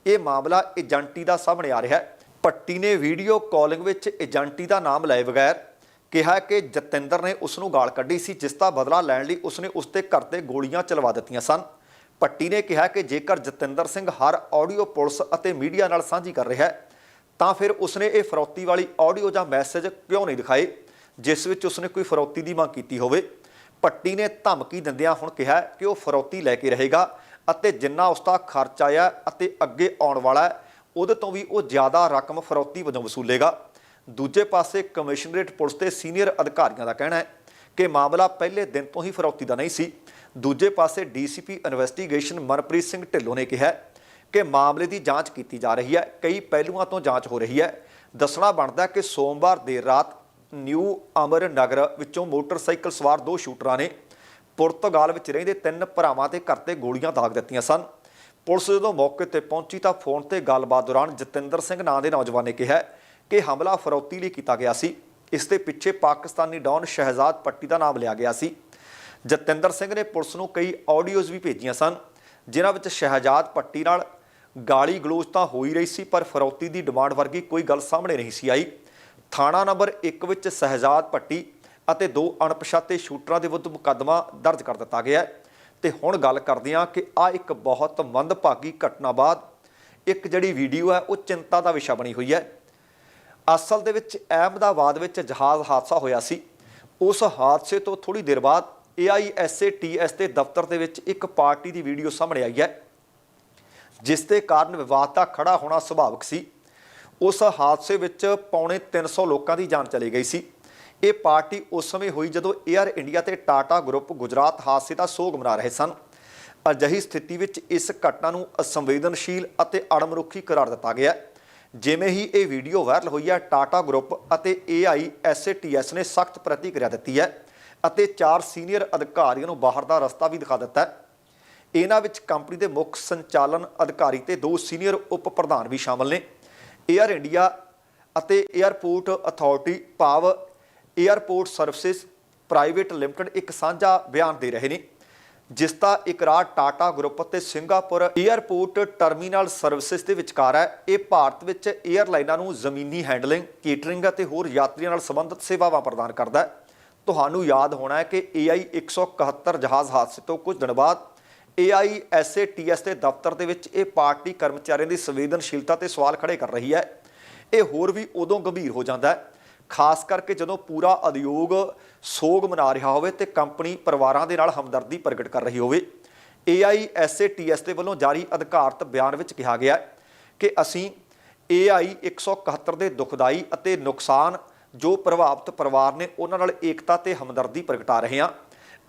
ਇਹ ਮਾਮਲਾ ਏਜੰਟੀ ਦਾ ਸਾਹਮਣੇ ਆ ਰਿਹਾ ਹੈ। ਪੱਟੀ ਨੇ ਵੀਡੀਓ ਕਾਲਿੰਗ ਵਿੱਚ ਏਜੰਟੀ ਦਾ ਨਾਮ ਲਏ ਬਗੈਰ ਕਿਹਾ ਕਿ ਜਤਿੰਦਰ ਨੇ ਉਸ ਨੂੰ ਗਾਲ ਕੱਢੀ ਸੀ, ਜਿਸ ਦਾ ਬਦਲਾ ਲੈਣ ਲਈ ਉਸਨੇ ਉਸ ਤੇ ਘਰ ਤੇ ਗੋਲੀਆਂ ਚਲਵਾ ਦਿੱਤੀਆਂ ਸਨ। ਪੱਟੀ ਨੇ ਕਿਹਾ ਕਿ ਜੇਕਰ ਜਤਿੰਦਰ ਸਿੰਘ ਹਰ ਆਡੀਓ ਪੁਲਿਸ ਅਤੇ ਮੀਡੀਆ ਨਾਲ ਸਾਂਝੀ ਕਰ ਰਿਹਾ ਹੈ, ਤਾਂ ਫਿਰ ਉਸਨੇ ਇਹ ਫਰੌਤੀ ਵਾਲੀ ਆਡੀਓ ਜਾਂ ਮੈਸੇਜ ਕਿਉਂ ਨਹੀਂ ਦਿਖਾਏ, ਜਿਸ ਵਿੱਚ ਉਸਨੇ ਕੋਈ ਫਰੌਤੀ ਦੀ ਮੰਗ ਕੀਤੀ ਹੋਵੇ? ਪੱਟੀ ਨੇ ਧਮਕੀ ਦਿੰਦਿਆਂ ਹੁਣ ਕਿਹਾ ਕਿ ਉਹ ਫਰੌਤੀ ਲੈ ਕੇ ਰਹੇਗਾ ਅਤੇ ਜਿੰਨਾ ਉਸ ਦਾ ਖਰਚ ਆਇਆ ਅਤੇ ਅੱਗੇ ਆਉਣ ਵਾਲਾ ਉਹਦੇ ਤੋਂ ਵੀ ਉਹ ਜ਼ਿਆਦਾ ਰਕਮ ਫਰੌਤੀ ਵਜੋਂ ਵਸੂਲੇਗਾ। ਦੂਜੇ ਪਾਸੇ ਕਮਿਸ਼ਨਰੇਟ ਪੁਲਿਸ ਦੇ ਸੀਨੀਅਰ ਅਧਿਕਾਰੀਆਂ ਦਾ ਕਹਿਣਾ ਹੈ ਕਿ ਮਾਮਲਾ ਪਹਿਲੇ ਦਿਨ ਤੋਂ ਹੀ ਫਰੌਤੀ ਦਾ ਨਹੀਂ ਸੀ। ਦੂਜੇ ਪਾਸੇ ਡੀਸੀਪੀ ਇਨਵੈਸਟੀਗੇਸ਼ਨ ਮਨਪ੍ਰੀਤ ਸਿੰਘ ਢਿੱਲੋਂ ਨੇ ਕਿਹਾ ਕਿ ਮਾਮਲੇ ਦੀ ਜਾਂਚ ਕੀਤੀ ਜਾ ਰਹੀ ਹੈ। ਕਈ ਪਹਿਲੂਆਂ ਤੋਂ ਜਾਂਚ ਹੋ ਰਹੀ ਹੈ। ਦੱਸਣਾ ਬਣਦਾ ਕਿ ਸੋਮਵਾਰ ਦੇਰ ਰਾਤ ਨਿਊ ਅਮਰ ਨਗਰ ਵਿੱਚੋਂ ਮੋਟਰਸਾਈਕਲ ਸਵਾਰ ਦੋ ਸ਼ੂਟਰਾਂ ਨੇ ਪੁਰਤਗਾਲ ਵਿੱਚ ਰਹਿੰਦੇ ਤਿੰਨ ਭਰਾਵਾਂ ਦੇ ਘਰ ਤੇ ਗੋਲੀਆਂ ਦਾਗ ਦਿੱਤੀਆਂ ਸਨ। ਪੁਲਿਸ ਜਦੋਂ ਮੌਕੇ ਤੇ ਪਹੁੰਚੀ ਤਾਂ ਫੋਨ ਤੇ ਗੱਲਬਾਤ ਦੌਰਾਨ ਜਤਿੰਦਰ ਸਿੰਘ ਨਾਂ ਦੇ ਨੌਜਵਾਨ ਨੇ ਕਿਹਾ ਕਿ ਹਮਲਾ ਫਰੌਤੀ ਲਈ ਕੀਤਾ ਗਿਆ ਸੀ। ਇਸ ਦੇ ਪਿੱਛੇ ਪਾਕਿਸਤਾਨੀ ਡੌਨ ਸ਼ਹਿਜ਼ਾਦ ਪੱਟੀ ਦਾ ਨਾਮ ਲਿਆ ਗਿਆ ਸੀ। ਜਤਿੰਦਰ ਸਿੰਘ ਨੇ ਪੁਲਿਸ ਨੂੰ ਕਈ ਆਡੀਓਜ਼ ਵੀ ਭੇਜੀਆਂ ਸਨ, ਜਿਨ੍ਹਾਂ ਵਿੱਚ ਸ਼ਹਿਜ਼ਾਦ ਪੱਟੀ ਨਾਲ ਗਾਲੀ ਗਲੋਚ ਤਾਂ ਹੋ ਹੀ ਰਹੀ ਸੀ, ਪਰ ਫਰੌਤੀ ਦੀ ਡਿਮਾਂਡ ਵਰਗੀ ਕੋਈ ਗੱਲ ਸਾਹਮਣੇ ਨਹੀਂ ਸੀ ਆਈ। ਥਾਣਾ ਨੰਬਰ 1 ਵਿੱਚ ਸ਼ਹਿਜ਼ਾਦ ਪੱਟੀ ਅਤੇ ਦੋ ਅਣਪਛਾਤੇ ਸ਼ੂਟਰਾਂ ਦੇ ਵਿਰੁੱਧ ਮੁਕੱਦਮਾ ਦਰਜ ਕਰ ਦਿੱਤਾ ਗਿਆ ਹੈ। ਤੇ ਹੁਣ ਗੱਲ ਕਰਦੇ ਹਾਂ ਕਿ ਆ ਇੱਕ ਬਹੁਤ ਮੰਦਭਾਗੀ ਘਟਨਾ ਬਾਅਦ ਇੱਕ ਜਿਹੜੀ ਵੀਡੀਓ ਹੈ, ਉਹ ਚਿੰਤਾ ਦਾ ਵਿਸ਼ਾ ਬਣੀ ਹੋਈ ਹੈ। ਅਸਲ ਦੇ ਵਿੱਚ ਅਹਿਮਦਾਬਾਦ ਵਿੱਚ ਜਹਾਜ਼ ਹਾਦਸਾ ਹੋਇਆ ਸੀ। ਉਸ ਹਾਦਸੇ ਤੋਂ ਥੋੜੀ ਦੇਰ ਬਾਅਦ AISATS ਦੇ ਦਫ਼ਤਰ ਦੇ ਵਿੱਚ ਇੱਕ ਪਾਰਟੀ ਦੀ ਵੀਡੀਓ ਸਾਹਮਣੇ ਆਈ ਹੈ, ਜਿਸ ਦੇ ਕਾਰਨ ਵਿਵਾਦ ਦਾ ਖੜਾ ਹੋਣਾ ਸੁਭਾਵਿਕ ਸੀ। ਉਸ ਹਾਦਸੇ ਵਿੱਚ ਪੌਣੇ 300 ਲੋਕਾਂ ਦੀ ਜਾਨ ਚਲੀ ਗਈ ਸੀ। ਇਹ ਪਾਰਟੀ ਉਸ ਸਮੇਂ ਹੋਈ ਜਦੋਂ 에ਅਰ ਇੰਡੀਆ ਤੇ ਟਾਟਾ ਗਰੁੱਪ ਗੁਜਰਾਤ ਹਾਦਸੇ ਦਾ ਸੋਗ ਮਨਾ ਰਹੇ ਸਨ। ਅਜਿਹੀ ਸਥਿਤੀ ਵਿੱਚ ਇਸ ਘਟਨਾ ਨੂੰ ਅਸੰਵੇਦਨਸ਼ੀਲ ਅਤੇ ਅਣਮਨੁੱਖੀ ਕਰਾਰ ਦਿੱਤਾ ਗਿਆ। ਹੈ। ਜਿਵੇਂ ਹੀ ਇਹ ਵੀਡੀਓ ਵਾਇਰਲ ਹੋਈ ਹੈ ਟਾਟਾ ਗਰੁੱਪ ਅਤੇ AISTS ਨੇ ਸਖਤ ਪ੍ਰਤੀਕਿਰਿਆ ਦਿੱਤੀ ਹੈ ਅਤੇ ਚਾਰ ਸੀਨੀਅਰ ਅਧਿਕਾਰੀਆਂ ਨੂੰ ਬਾਹਰ ਦਾ ਰਸਤਾ ਵੀ ਦਿਖਾ ਦਿੱਤਾ ਹੈ। ਇਹਨਾਂ ਵਿੱਚ ਕੰਪਨੀ ਦੇ ਮੁੱਖ ਸੰਚਾਲਨ ਅਧਿਕਾਰੀ ਤੇ ਦੋ ਸੀਨੀਅਰ ਉਪ ਪ੍ਰਧਾਨ ਵੀ ਸ਼ਾਮਲ ਨੇ। ਏਅਰ ਇੰਡੀਆ ਅਤੇ 에ਅਰਪੋਰਟ ਅਥਾਰਟੀ ਭਾਵ 에ਅਰਪੋਰਟ ਸਰਵਿਸਿਜ਼ ਪ੍ਰਾਈਵੇਟ ਲਿਮਟਿਡ ਇੱਕ ਸਾਂਝਾ ਬਿਆਨ ਦੇ ਰਹੇ ਨੇ। ਜਿਸ ਦਾ ਇਕਰਾਰ ਟਾਟਾ ਗਰੁੱਪ ਅਤੇ ਸਿੰਗਾਪੁਰ 에ਅਰਪੋਰਟ ਟਰਮੀਨਲ ਸਰਵਿਸਿਜ਼ ਦੇ ਵਿਚਕਾਰ ਹੈ। ਇਹ ਭਾਰਤ ਵਿੱਚ 에ਅਰਲਾਈਨਾਂ ਨੂੰ ਜ਼ਮੀਨੀ ਹੈਂਡਲਿੰਗ, ਕੇਟਰਿੰਗ ਅਤੇ ਹੋਰ ਯਾਤਰੀਆਂ ਨਾਲ ਸੰਬੰਧਿਤ ਸੇਵਾਵਾਂ ਪ੍ਰਦਾਨ ਕਰਦਾ ਹੈ। ਤੁਹਾਨੂੰ ਯਾਦ ਹੋਣਾ ਹੈ ਕਿ AI 171 ਜਹਾਜ਼ ਹਾਦਸੇ ਤੋਂ ਕੁਝ ਦਿਨ ਬਾਅਦ AISATS ਦੇ ਦਫ਼ਤਰ ਦੇ ਵਿੱਚ ਇਹ ਪਾਰਟੀ ਕਰਮਚਾਰੀਆਂ ਦੀ ਸੰਵੇਦਨਸ਼ੀਲਤਾ ਤੇ ਸਵਾਲ ਖੜੇ ਕਰ ਰਹੀ ਹੈ। ਇਹ ਹੋਰ ਵੀ ਉਦੋਂ ਗੰਭੀਰ ਹੋ ਜਾਂਦਾ ਹੈ ਖਾਸ ਕਰਕੇ ਜਦੋਂ ਪੂਰਾ ਉਦਯੋਗ ਸੋਗ ਮਨਾ ਰਿਹਾ ਹੋਵੇ ਤੇ ਕੰਪਨੀ ਪਰਿਵਾਰਾਂ ਦੇ ਨਾਲ ਹਮਦਰਦੀ ਪ੍ਰਗਟ ਕਰ ਰਹੀ ਹੋਵੇ AISATS ਦੇ ਵੱਲੋਂ ਜਾਰੀ ਅਧਿਕਾਰਤ ਬਿਆਨ ਵਿੱਚ ਕਿਹਾ ਗਿਆ ਕਿ ਅਸੀਂ AI 171 ਦੇ ਦੁਖਦਾਈ ਅਤੇ ਨੁਕਸਾਨ ਜੋ ਪ੍ਰਭਾਵਿਤ ਪਰਿਵਾਰ ਨੇ ਉਹਨਾਂ ਨਾਲ ਏਕਤਾ ਤੇ ਹਮਦਰਦੀ ਪ੍ਰਗਟਾ ਰਹੇ ਹਾਂ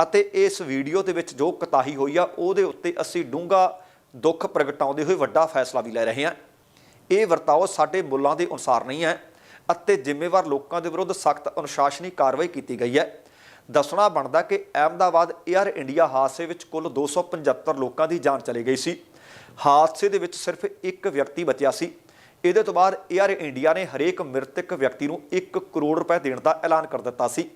ਅਤੇ ਇਸ ਵੀਡੀਓ ਦੇ ਵਿੱਚ ਜੋ ਕਤਾਹੀ ਹੋਈ ਆ, ਉਹਦੇ ਉੱਤੇ ਅਸੀਂ ਡੂੰਘਾ ਦੁੱਖ ਪ੍ਰਗਟਾਉਂਦੇ ਹੋਏ ਵੱਡਾ ਫੈਸਲਾ ਵੀ ਲੈ ਰਹੇ ਹਾਂ। ਇਹ ਵਰਤਾਓ ਸਾਡੇ ਮੁੱਲਾਂ ਦੇ ਅਨੁਸਾਰ ਨਹੀਂ ਹੈ। ਅਤੇ ਜ਼ਿੰਮੇਵਾਰ ਲੋਕਾਂ ਦੇ ਵਿਰੁੱਧ ਸਖਤ ਅਨੁਸ਼ਾਸਨੀ ਕਾਰਵਾਈ ਕੀਤੀ ਗਈ ਹੈ। ਦੱਸਣਾ ਬਣਦਾ ਕਿ ਅਹਿਮਦਾਬਾਦ 에ਅਰ ਇੰਡੀਆ ਹਾਦਸੇ ਵਿੱਚ ਕੁੱਲ 275 ਲੋਕਾਂ ਦੀ ਜਾਨ ਚਲੀ ਗਈ ਸੀ। ਹਾਦਸੇ ਦੇ ਵਿੱਚ ਸਿਰਫ ਇੱਕ ਵਿਅਕਤੀ ਬਚਿਆ ਸੀ। ਇਹਦੇ ਤੋਂ ਬਾਅਦ 에ਅਰ ਇੰਡੀਆ ਨੇ ਹਰੇਕ ਮ੍ਰਿਤਕ ਵਿਅਕਤੀ ਨੂੰ 1 ਕਰੋੜ ਰੁਪਏ ਦੇਣ ਦਾ ਐਲਾਨ ਕਰ ਦਿੱਤਾ ਸੀ।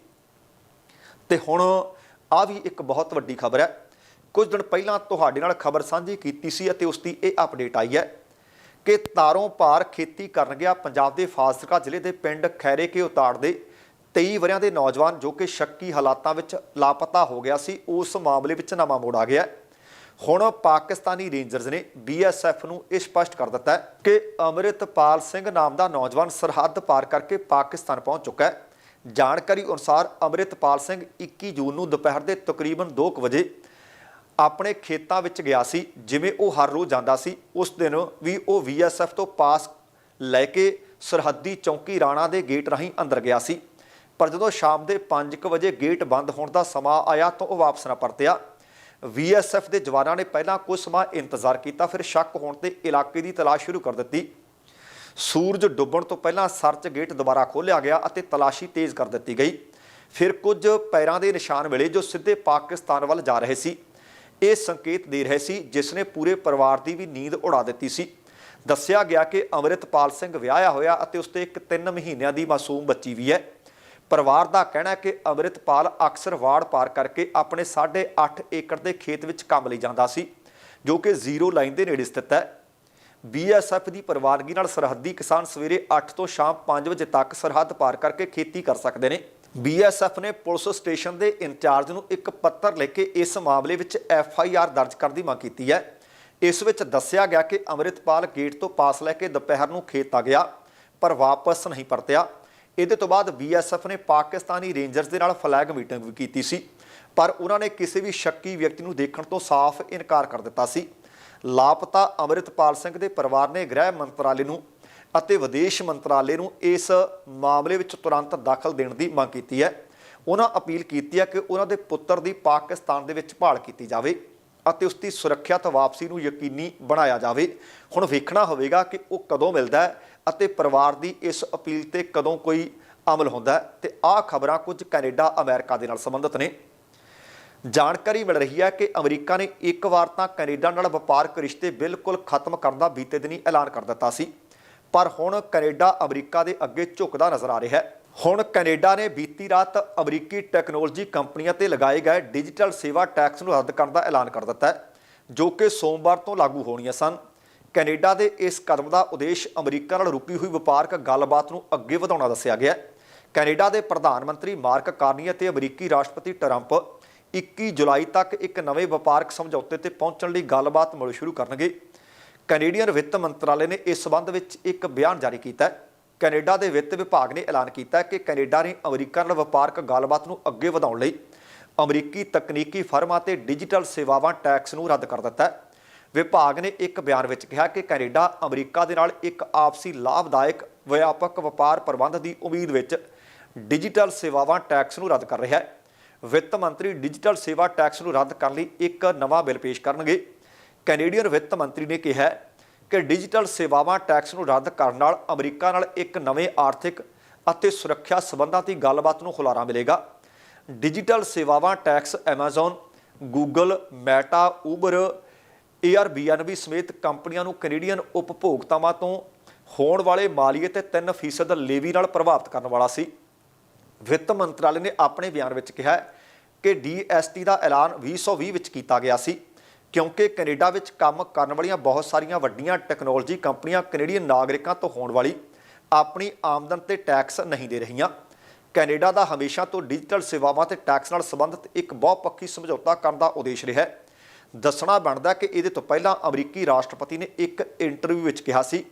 ਤੇ ਹੁਣ ਆ ਵੀ ਇੱਕ ਬਹੁਤ ਵੱਡੀ ਖਬਰ ਹੈ। ਕੁਝ ਦਿਨ ਪਹਿਲਾਂ ਤੁਹਾਡੇ ਨਾਲ ਖਬਰ ਸਾਂਝੀ ਕੀਤੀ ਸੀ ਅਤੇ ਉਸ ਦੀ ਇਹ ਅਪਡੇਟ ਆਈ ਹੈ। ਕਿ ਤਾਰੋਂ ਪਾਰ ਖੇਤੀ ਕਰਨ ਗਿਆ ਪੰਜਾਬ ਦੇ ਫਾਜ਼ਿਲਕਾ ਜ਼ਿਲ੍ਹੇ ਦੇ ਪਿੰਡ ਖੈਰੇ ਕੇ ਉਤਾੜ ਦੇ 23 ਵਰਿਆਂ ਦੇ ਨੌਜਵਾਨ ਜੋ ਕਿ ਸ਼ੱਕੀ ਹਾਲਾਤਾਂ ਵਿੱਚ ਲਾਪਤਾ ਹੋ ਗਿਆ ਸੀ, ਉਸ ਮਾਮਲੇ ਵਿੱਚ ਨਵਾਂ ਮੋੜ ਆ ਗਿਆ ਹੁਣ ਪਾਕਿਸਤਾਨੀ ਰੇਂਜਰਸ ਨੇ ਬੀਐਸਐਫ ਨੂੰ ਇਹ ਸਪਸ਼ਟ ਕਰ ਦਿੱਤਾ ਹੈ ਕਿ ਅਮਰਿਤਪਾਲ ਸਿੰਘ ਨਾਮ ਦਾ ਨੌਜਵਾਨ ਸਰਹੱਦ ਪਾਰ ਕਰਕੇ ਪਾਕਿਸਤਾਨ ਪਹੁੰਚ ਚੁੱਕਾ ਹੈ। ਜਾਣਕਾਰੀ ਅਨੁਸਾਰ ਅਮਰਿਤਪਾਲ ਸਿੰਘ 21 ਜੂਨ ਨੂੰ ਦੁਪਹਿਰ ਦੇ ਤਕਰੀਬਨ 2 ਵਜੇ ਆਪਣੇ ਖੇਤਾਂ ਵਿੱਚ ਗਿਆ ਸੀ, ਜਿਵੇਂ ਉਹ ਹਰ ਰੋਜ਼ ਜਾਂਦਾ ਸੀ, ਉਸ ਦਿਨ ਵੀ ਉਹ ਬੀਐਸਐਫ ਤੋਂ ਪਾਸ ਲੈ ਕੇ ਸਰਹੱਦੀ ਚੌਂਕੀ ਰਾਣਾ ਦੇ ਗੇਟ ਰਾਹੀਂ ਅੰਦਰ ਗਿਆ ਸੀ। ਪਰ ਜਦੋਂ ਸ਼ਾਮ ਦੇ 5:00 ਵਜੇ ਗੇਟ ਬੰਦ ਹੋਣ ਦਾ ਸਮਾਂ ਆਇਆ ਤਾਂ ਉਹ ਵਾਪਸ ਨਾ ਪਰਤਿਆ। ਬੀਐਸਐਫ ਦੇ ਜਵਾਨਾਂ ਨੇ ਪਹਿਲਾਂ ਕੁਝ ਸਮਾਂ ਇੰਤਜ਼ਾਰ ਕੀਤਾ, ਫਿਰ ਸ਼ੱਕ ਹੋਣ ਤੇ ਇਲਾਕੇ ਦੀ ਤਲਾਸ਼ ਸ਼ੁਰੂ ਕਰ ਦਿੱਤੀ। ਸੂਰਜ ਡੁੱਬਣ ਤੋਂ ਪਹਿਲਾਂ ਸਰਚ ਗੇਟ ਦੁਬਾਰਾ ਖੋਲ੍ਹਿਆ ਗਿਆ ਅਤੇ ਤਲਾਸ਼ੀ ਤੇਜ਼ ਕਰ ਦਿੱਤੀ ਗਈ। ਫਿਰ ਕੁਝ ਪੈਰਾਂ ਦੇ ਨਿਸ਼ਾਨ ਮਿਲੇ ਜੋ ਸਿੱਧੇ ਪਾਕਿਸਤਾਨ ਵੱਲ ਜਾ ਰਹੇ ਸੀ। ਇਹ ਸੰਕੇਤ ਦੇ ਰਹੇ ਸੀ ਜਿਸ ਨੇ ਪੂਰੇ ਪਰਿਵਾਰ ਦੀ ਵੀ ਨੀਂਦ ਉਡਾ ਦਿੱਤੀ ਸੀ। ਦੱਸਿਆ ਗਿਆ ਕਿ ਅਮਰਿਤਪਾਲ ਸਿੰਘ ਵਿਆਹਿਆ ਹੋਇਆ ਅਤੇ ਉਸ ਤੇ ਇੱਕ 3 ਮਹੀਨਿਆਂ ਦੀ ਮਾਸੂਮ ਬੱਚੀ ਵੀ ਹੈ। ਪਰਿਵਾਰ ਦਾ ਕਹਿਣਾ ਹੈ ਕਿ ਅਮਰਿਤਪਾਲ ਅਕਸਰ ਵਾੜ ਪਾਰ ਕਰਕੇ ਆਪਣੇ 8.5 ਏਕੜ ਦੇ ਖੇਤ ਵਿੱਚ ਕੰਮ ਲਈ ਜਾਂਦਾ ਸੀ, ਜੋ ਕਿ ਜ਼ੀਰੋ ਲਾਈਨ ਦੇ ਨੇੜੇ ਸਥਿਤ ਹੈ। ਬੀਐਸਐਫ ਦੀ ਪ੍ਰਵਾਨਗੀ ਨਾਲ ਸਰਹੱਦੀ ਕਿਸਾਨ ਸਵੇਰੇ 8 ਤੋਂ ਸ਼ਾਮ 5 ਵਜੇ ਤੱਕ ਸਰਹੱਦ ਪਾਰ ਕਰਕੇ ਖੇਤੀ ਕਰ ਸਕਦੇ ਨੇ। ਬੀਐਸਐਫ ਨੇ ਪੁਲਿਸ ਸਟੇਸ਼ਨ ਦੇ ਇੰਚਾਰਜ ਨੂੰ ਇੱਕ ਪੱਤਰ ਲਿਖ ਕੇ ਇਸ ਮਾਮਲੇ ਵਿੱਚ ਐਫਆਈਆਰ ਦਰਜ ਕਰਨ ਦੀ ਮੰਗ ਕੀਤੀ ਹੈ। ਇਸ ਵਿੱਚ ਦੱਸਿਆ ਗਿਆ ਕਿ ਅਮਰਿਤਪਾਲ ਗੇਟ ਤੋਂ ਪਾਸ ਲੈ ਕੇ ਦੁਪਹਿਰ ਨੂੰ ਖੇਤ ਆ ਗਿਆ, ਪਰ ਵਾਪਸ ਨਹੀਂ ਪਰਤਿਆ। ਇਹਦੇ ਤੋਂ ਬਾਅਦ ਬੀਐਸਐਫ ਨੇ ਪਾਕਿਸਤਾਨੀ ਰੇਂਜਰਸ ਦੇ ਨਾਲ ਫਲੈਗ ਮੀਟਿੰਗ ਵੀ ਕੀਤੀ ਸੀ, ਪਰ ਉਹਨਾਂ ਨੇ ਕਿਸੇ ਵੀ ਸ਼ੱਕੀ ਵਿਅਕਤੀ ਨੂੰ ਦੇਖਣ ਤੋਂ ਸਾਫ਼ ਇਨਕਾਰ ਕਰ ਦਿੱਤਾ ਸੀ। ਲਾਪਤਾ ਅਮਰਿਤਪਾਲ ਸਿੰਘ ਦੇ ਪਰਿਵਾਰ ਨੇ ਗ੍ਰਹਿ ਮੰਤਰਾਲੇ ਨੂੰ ਅਤੇ ਵਿਦੇਸ਼ ਮੰਤਰਾਲੇ ਨੂੰ ਇਸ ਮਾਮਲੇ ਵਿੱਚ ਤੁਰੰਤ ਦਖਲ ਦੇਣ ਦੀ ਮੰਗ ਕੀਤੀ ਹੈ। ਉਹਨਾਂ ਅਪੀਲ ਕੀਤੀ ਹੈ ਕਿ ਉਹਨਾਂ ਦੇ ਪੁੱਤਰ ਦੀ ਪਾਕਿਸਤਾਨ ਦੇ ਵਿੱਚ ਭਾਲ ਕੀਤੀ ਜਾਵੇ ਅਤੇ ਉਸ ਦੀ ਸੁਰੱਖਿਅਤ ਵਾਪਸੀ ਨੂੰ ਯਕੀਨੀ ਬਣਾਇਆ ਜਾਵੇ। ਹੁਣ ਵੇਖਣਾ ਹੋਵੇਗਾ ਕਿ ਉਹ ਕਦੋਂ ਮਿਲਦਾ ਹੈ ਅਤੇ ਪਰਿਵਾਰ ਦੀ ਇਸ ਅਪੀਲ ਤੇ ਕਦੋਂ ਕੋਈ ਅਮਲ ਹੁੰਦਾ ਹੈ। ਤੇ ਆਹ ਖਬਰਾਂ ਕੁਝ ਕੈਨੇਡਾ, ਅਮਰੀਕਾ ਦੇ ਨਾਲ ਸੰਬੰਧਿਤ ਨੇ। ਜਾਣਕਾਰੀ ਮਿਲ ਰਹੀ ਹੈ ਕਿ ਅਮਰੀਕਾ ਨੇ ਇੱਕ ਵਾਰ ਤਾਂ ਕੈਨੇਡਾ ਨਾਲ ਵਪਾਰਕ ਰਿਸ਼ਤੇ ਬਿਲਕੁਲ ਖਤਮ ਕਰਨ ਦਾ ਬੀਤੇ ਦਿਨੀ ਐਲਾਨ ਕਰ ਦਿੱਤਾ ਸੀ। ਪਰ ਹੁਣ ਕੈਨੇਡਾ ਅਮਰੀਕਾ ਦੇ ਅੱਗੇ ਝੁਕਦਾ ਨਜ਼ਰ ਆ ਰਿਹਾ ਹੈ। ਹੁਣ ਕੈਨੇਡਾ ਨੇ ਬੀਤੀ ਰਾਤ ਅਮਰੀਕੀ ਟੈਕਨੋਲੋਜੀ ਕੰਪਨੀਆਂ ਤੇ ਲਗਾਏ ਗਏ ਡਿਜੀਟਲ ਸੇਵਾ ਟੈਕਸ ਨੂੰ ਰੱਦ ਕਰਨ ਦਾ ਐਲਾਨ ਕਰ ਦਿੱਤਾ ਹੈ, ਜੋ ਕਿ ਸੋਮਵਾਰ ਤੋਂ ਲਾਗੂ ਹੋਣੀਆਂ ਸਨ। ਕੈਨੇਡਾ ਦੇ ਇਸ ਕਦਮ ਦਾ ਉਦੇਸ਼ ਅਮਰੀਕਾ ਨਾਲ ਰੁਕੀ ਹੋਈ ਵਪਾਰਕ ਗੱਲਬਾਤ ਨੂੰ ਅੱਗੇ ਵਧਾਉਣਾ ਦੱਸਿਆ ਗਿਆ ਹੈ। ਕੈਨੇਡਾ ਦੇ ਪ੍ਰਧਾਨ ਮੰਤਰੀ ਮਾਰਕ ਕਾਰਨੀ ਅਤੇ ਅਮਰੀਕੀ ਰਾਸ਼ਟਰਪਤੀ ਟਰੰਪ 21 ਜੁਲਾਈ ਤੱਕ ਇੱਕ ਨਵੇਂ ਵਪਾਰਕ ਸਮਝੌਤੇ ਤੇ ਪਹੁੰਚਣ ਲਈ ਗੱਲਬਾਤ ਮੁੜ ਸ਼ੁਰੂ ਕਰਨਗੇ। ਕੈਨੇਡੀਅਨ ਵਿੱਤ ਮੰਤਰਾਲੇ ਨੇ ਇਸ ਸੰਬੰਧ ਵਿੱਚ ਇੱਕ ਬਿਆਨ ਜਾਰੀ ਕੀਤਾ ਕੈਨੇਡਾ ਦੇ ਵਿੱਤ ਵਿਭਾਗ ਨੇ ਐਲਾਨ ਕੀਤਾ ਕਿ ਕੈਨੇਡਾ ਨੇ ਅਮਰੀਕਾ ਨਾਲ ਵਪਾਰਕ ਗੱਲਬਾਤ ਨੂੰ ਅੱਗੇ ਵਧਾਉਣ ਲਈ ਅਮਰੀਕੀ ਤਕਨੀਕੀ ਫਰਮਾਂ ਤੇ ਡਿਜੀਟਲ ਸੇਵਾਵਾਂ ਟੈਕਸ ਨੂੰ ਰੱਦ ਕਰ ਦਿੱਤਾ ਹੈ। ਵਿਭਾਗ ਨੇ ਇੱਕ ਬਿਆਨ ਵਿੱਚ ਕਿਹਾ ਕਿ ਕੈਨੇਡਾ ਅਮਰੀਕਾ ਦੇ ਨਾਲ ਇੱਕ ਆਪਸੀ ਲਾਭਦਾਇਕ, ਵਿਆਪਕ ਵਪਾਰ ਪ੍ਰਬੰਧ ਦੀ ਉਮੀਦ ਵਿੱਚ ਡਿਜੀਟਲ ਸੇਵਾਵਾਂ ਟੈਕਸ ਨੂੰ ਰੱਦ ਕਰ ਰਿਹਾ ਹੈ। ਵਿੱਤ ਮੰਤਰੀ ਡਿਜੀਟਲ ਸੇਵਾ ਟੈਕਸ ਨੂੰ ਰੱਦ ਕਰਨ ਲਈ ਇੱਕ ਨਵਾਂ ਬਿੱਲ ਪੇਸ਼ ਕਰਨਗੇ। ਕੈਨੇਡੀਅਨ ਵਿੱਤ ਮੰਤਰੀ ਨੇ ਕਿਹਾ ਕਿ ਡਿਜੀਟਲ ਸੇਵਾਵਾਂ ਟੈਕਸ ਨੂੰ ਰੱਦ ਕਰਨ ਨਾਲ ਅਮਰੀਕਾ ਨਾਲ ਇੱਕ ਨਵੇਂ ਆਰਥਿਕ ਅਤੇ ਸੁਰੱਖਿਆ ਸਬੰਧਾਂ ਦੀ ਗੱਲਬਾਤ ਨੂੰ ਹੁਲਾਰਾ ਮਿਲੇਗਾ। ਡਿਜੀਟਲ ਸੇਵਾਵਾਂ tax Amazon, Google, Meta, Uber, Airbnb ਸਮੇਤ ਕੰਪਨੀਆਂ ਨੂੰ ਕੈਨੇਡੀਅਨ ਉਪਭੋਗਤਾਵਾਂ ਤੋਂ ਹੋਣ ਵਾਲੇ ਮਾਲੀਏ ਤੇ 3% ਲੇਵੀ ਨਾਲ ਪ੍ਰਭਾਵਿਤ ਕਰਨ ਵਾਲਾ ਸੀ। ਵਿੱਤ ਮੰਤਰਾਲੇ ਨੇ ਆਪਣੇ ਬਿਆਨ ਵਿੱਚ ਕਿਹਾ ਹੈ ਕਿ ਡੀਐਸਟੀ ਦਾ ਐਲਾਨ 2020 ਵਿੱਚ ਕੀਤਾ ਗਿਆ ਸੀ। ਕਿਉਂਕਿ ਕੈਨੇਡਾ ਵਿੱਚ ਕੰਮ ਕਰਨ ਵਾਲੀਆਂ ਬਹੁਤ ਸਾਰੀਆਂ ਵੱਡੀਆਂ ਟੈਕਨੋਲੋਜੀ ਕੰਪਨੀਆਂ ਕੈਨੇਡੀਅਨ ਨਾਗਰਿਕਾਂ ਤੋਂ ਹੋਣ ਵਾਲੀ ਆਪਣੀ ਆਮਦਨ ਤੇ ਟੈਕਸ ਨਹੀਂ ਦੇ ਰਹੀਆਂ। ਕੈਨੇਡਾ ਦਾ ਹਮੇਸ਼ਾ ਤੋਂ ਡਿਜੀਟਲ ਸੇਵਾਵਾਂ ਤੇ ਟੈਕਸ ਨਾਲ ਸੰਬੰਧਿਤ ਇੱਕ ਬਹੁਪੱਖੀ ਸਮਝੌਤਾ ਕਰਨ ਦਾ ਉਦੇਸ਼ ਰਿਹਾ ਹੈ। ਦੱਸਣਾ ਬਣਦਾ ਕਿ ਇਹਦੇ ਤੋਂ ਪਹਿਲਾਂ ਅਮਰੀਕੀ ਰਾਸ਼ਟਰਪਤੀ ਨੇ ਇੱਕ ਇੰਟਰਵਿਊ ਵਿੱਚ ਕਿਹਾ ਸੀ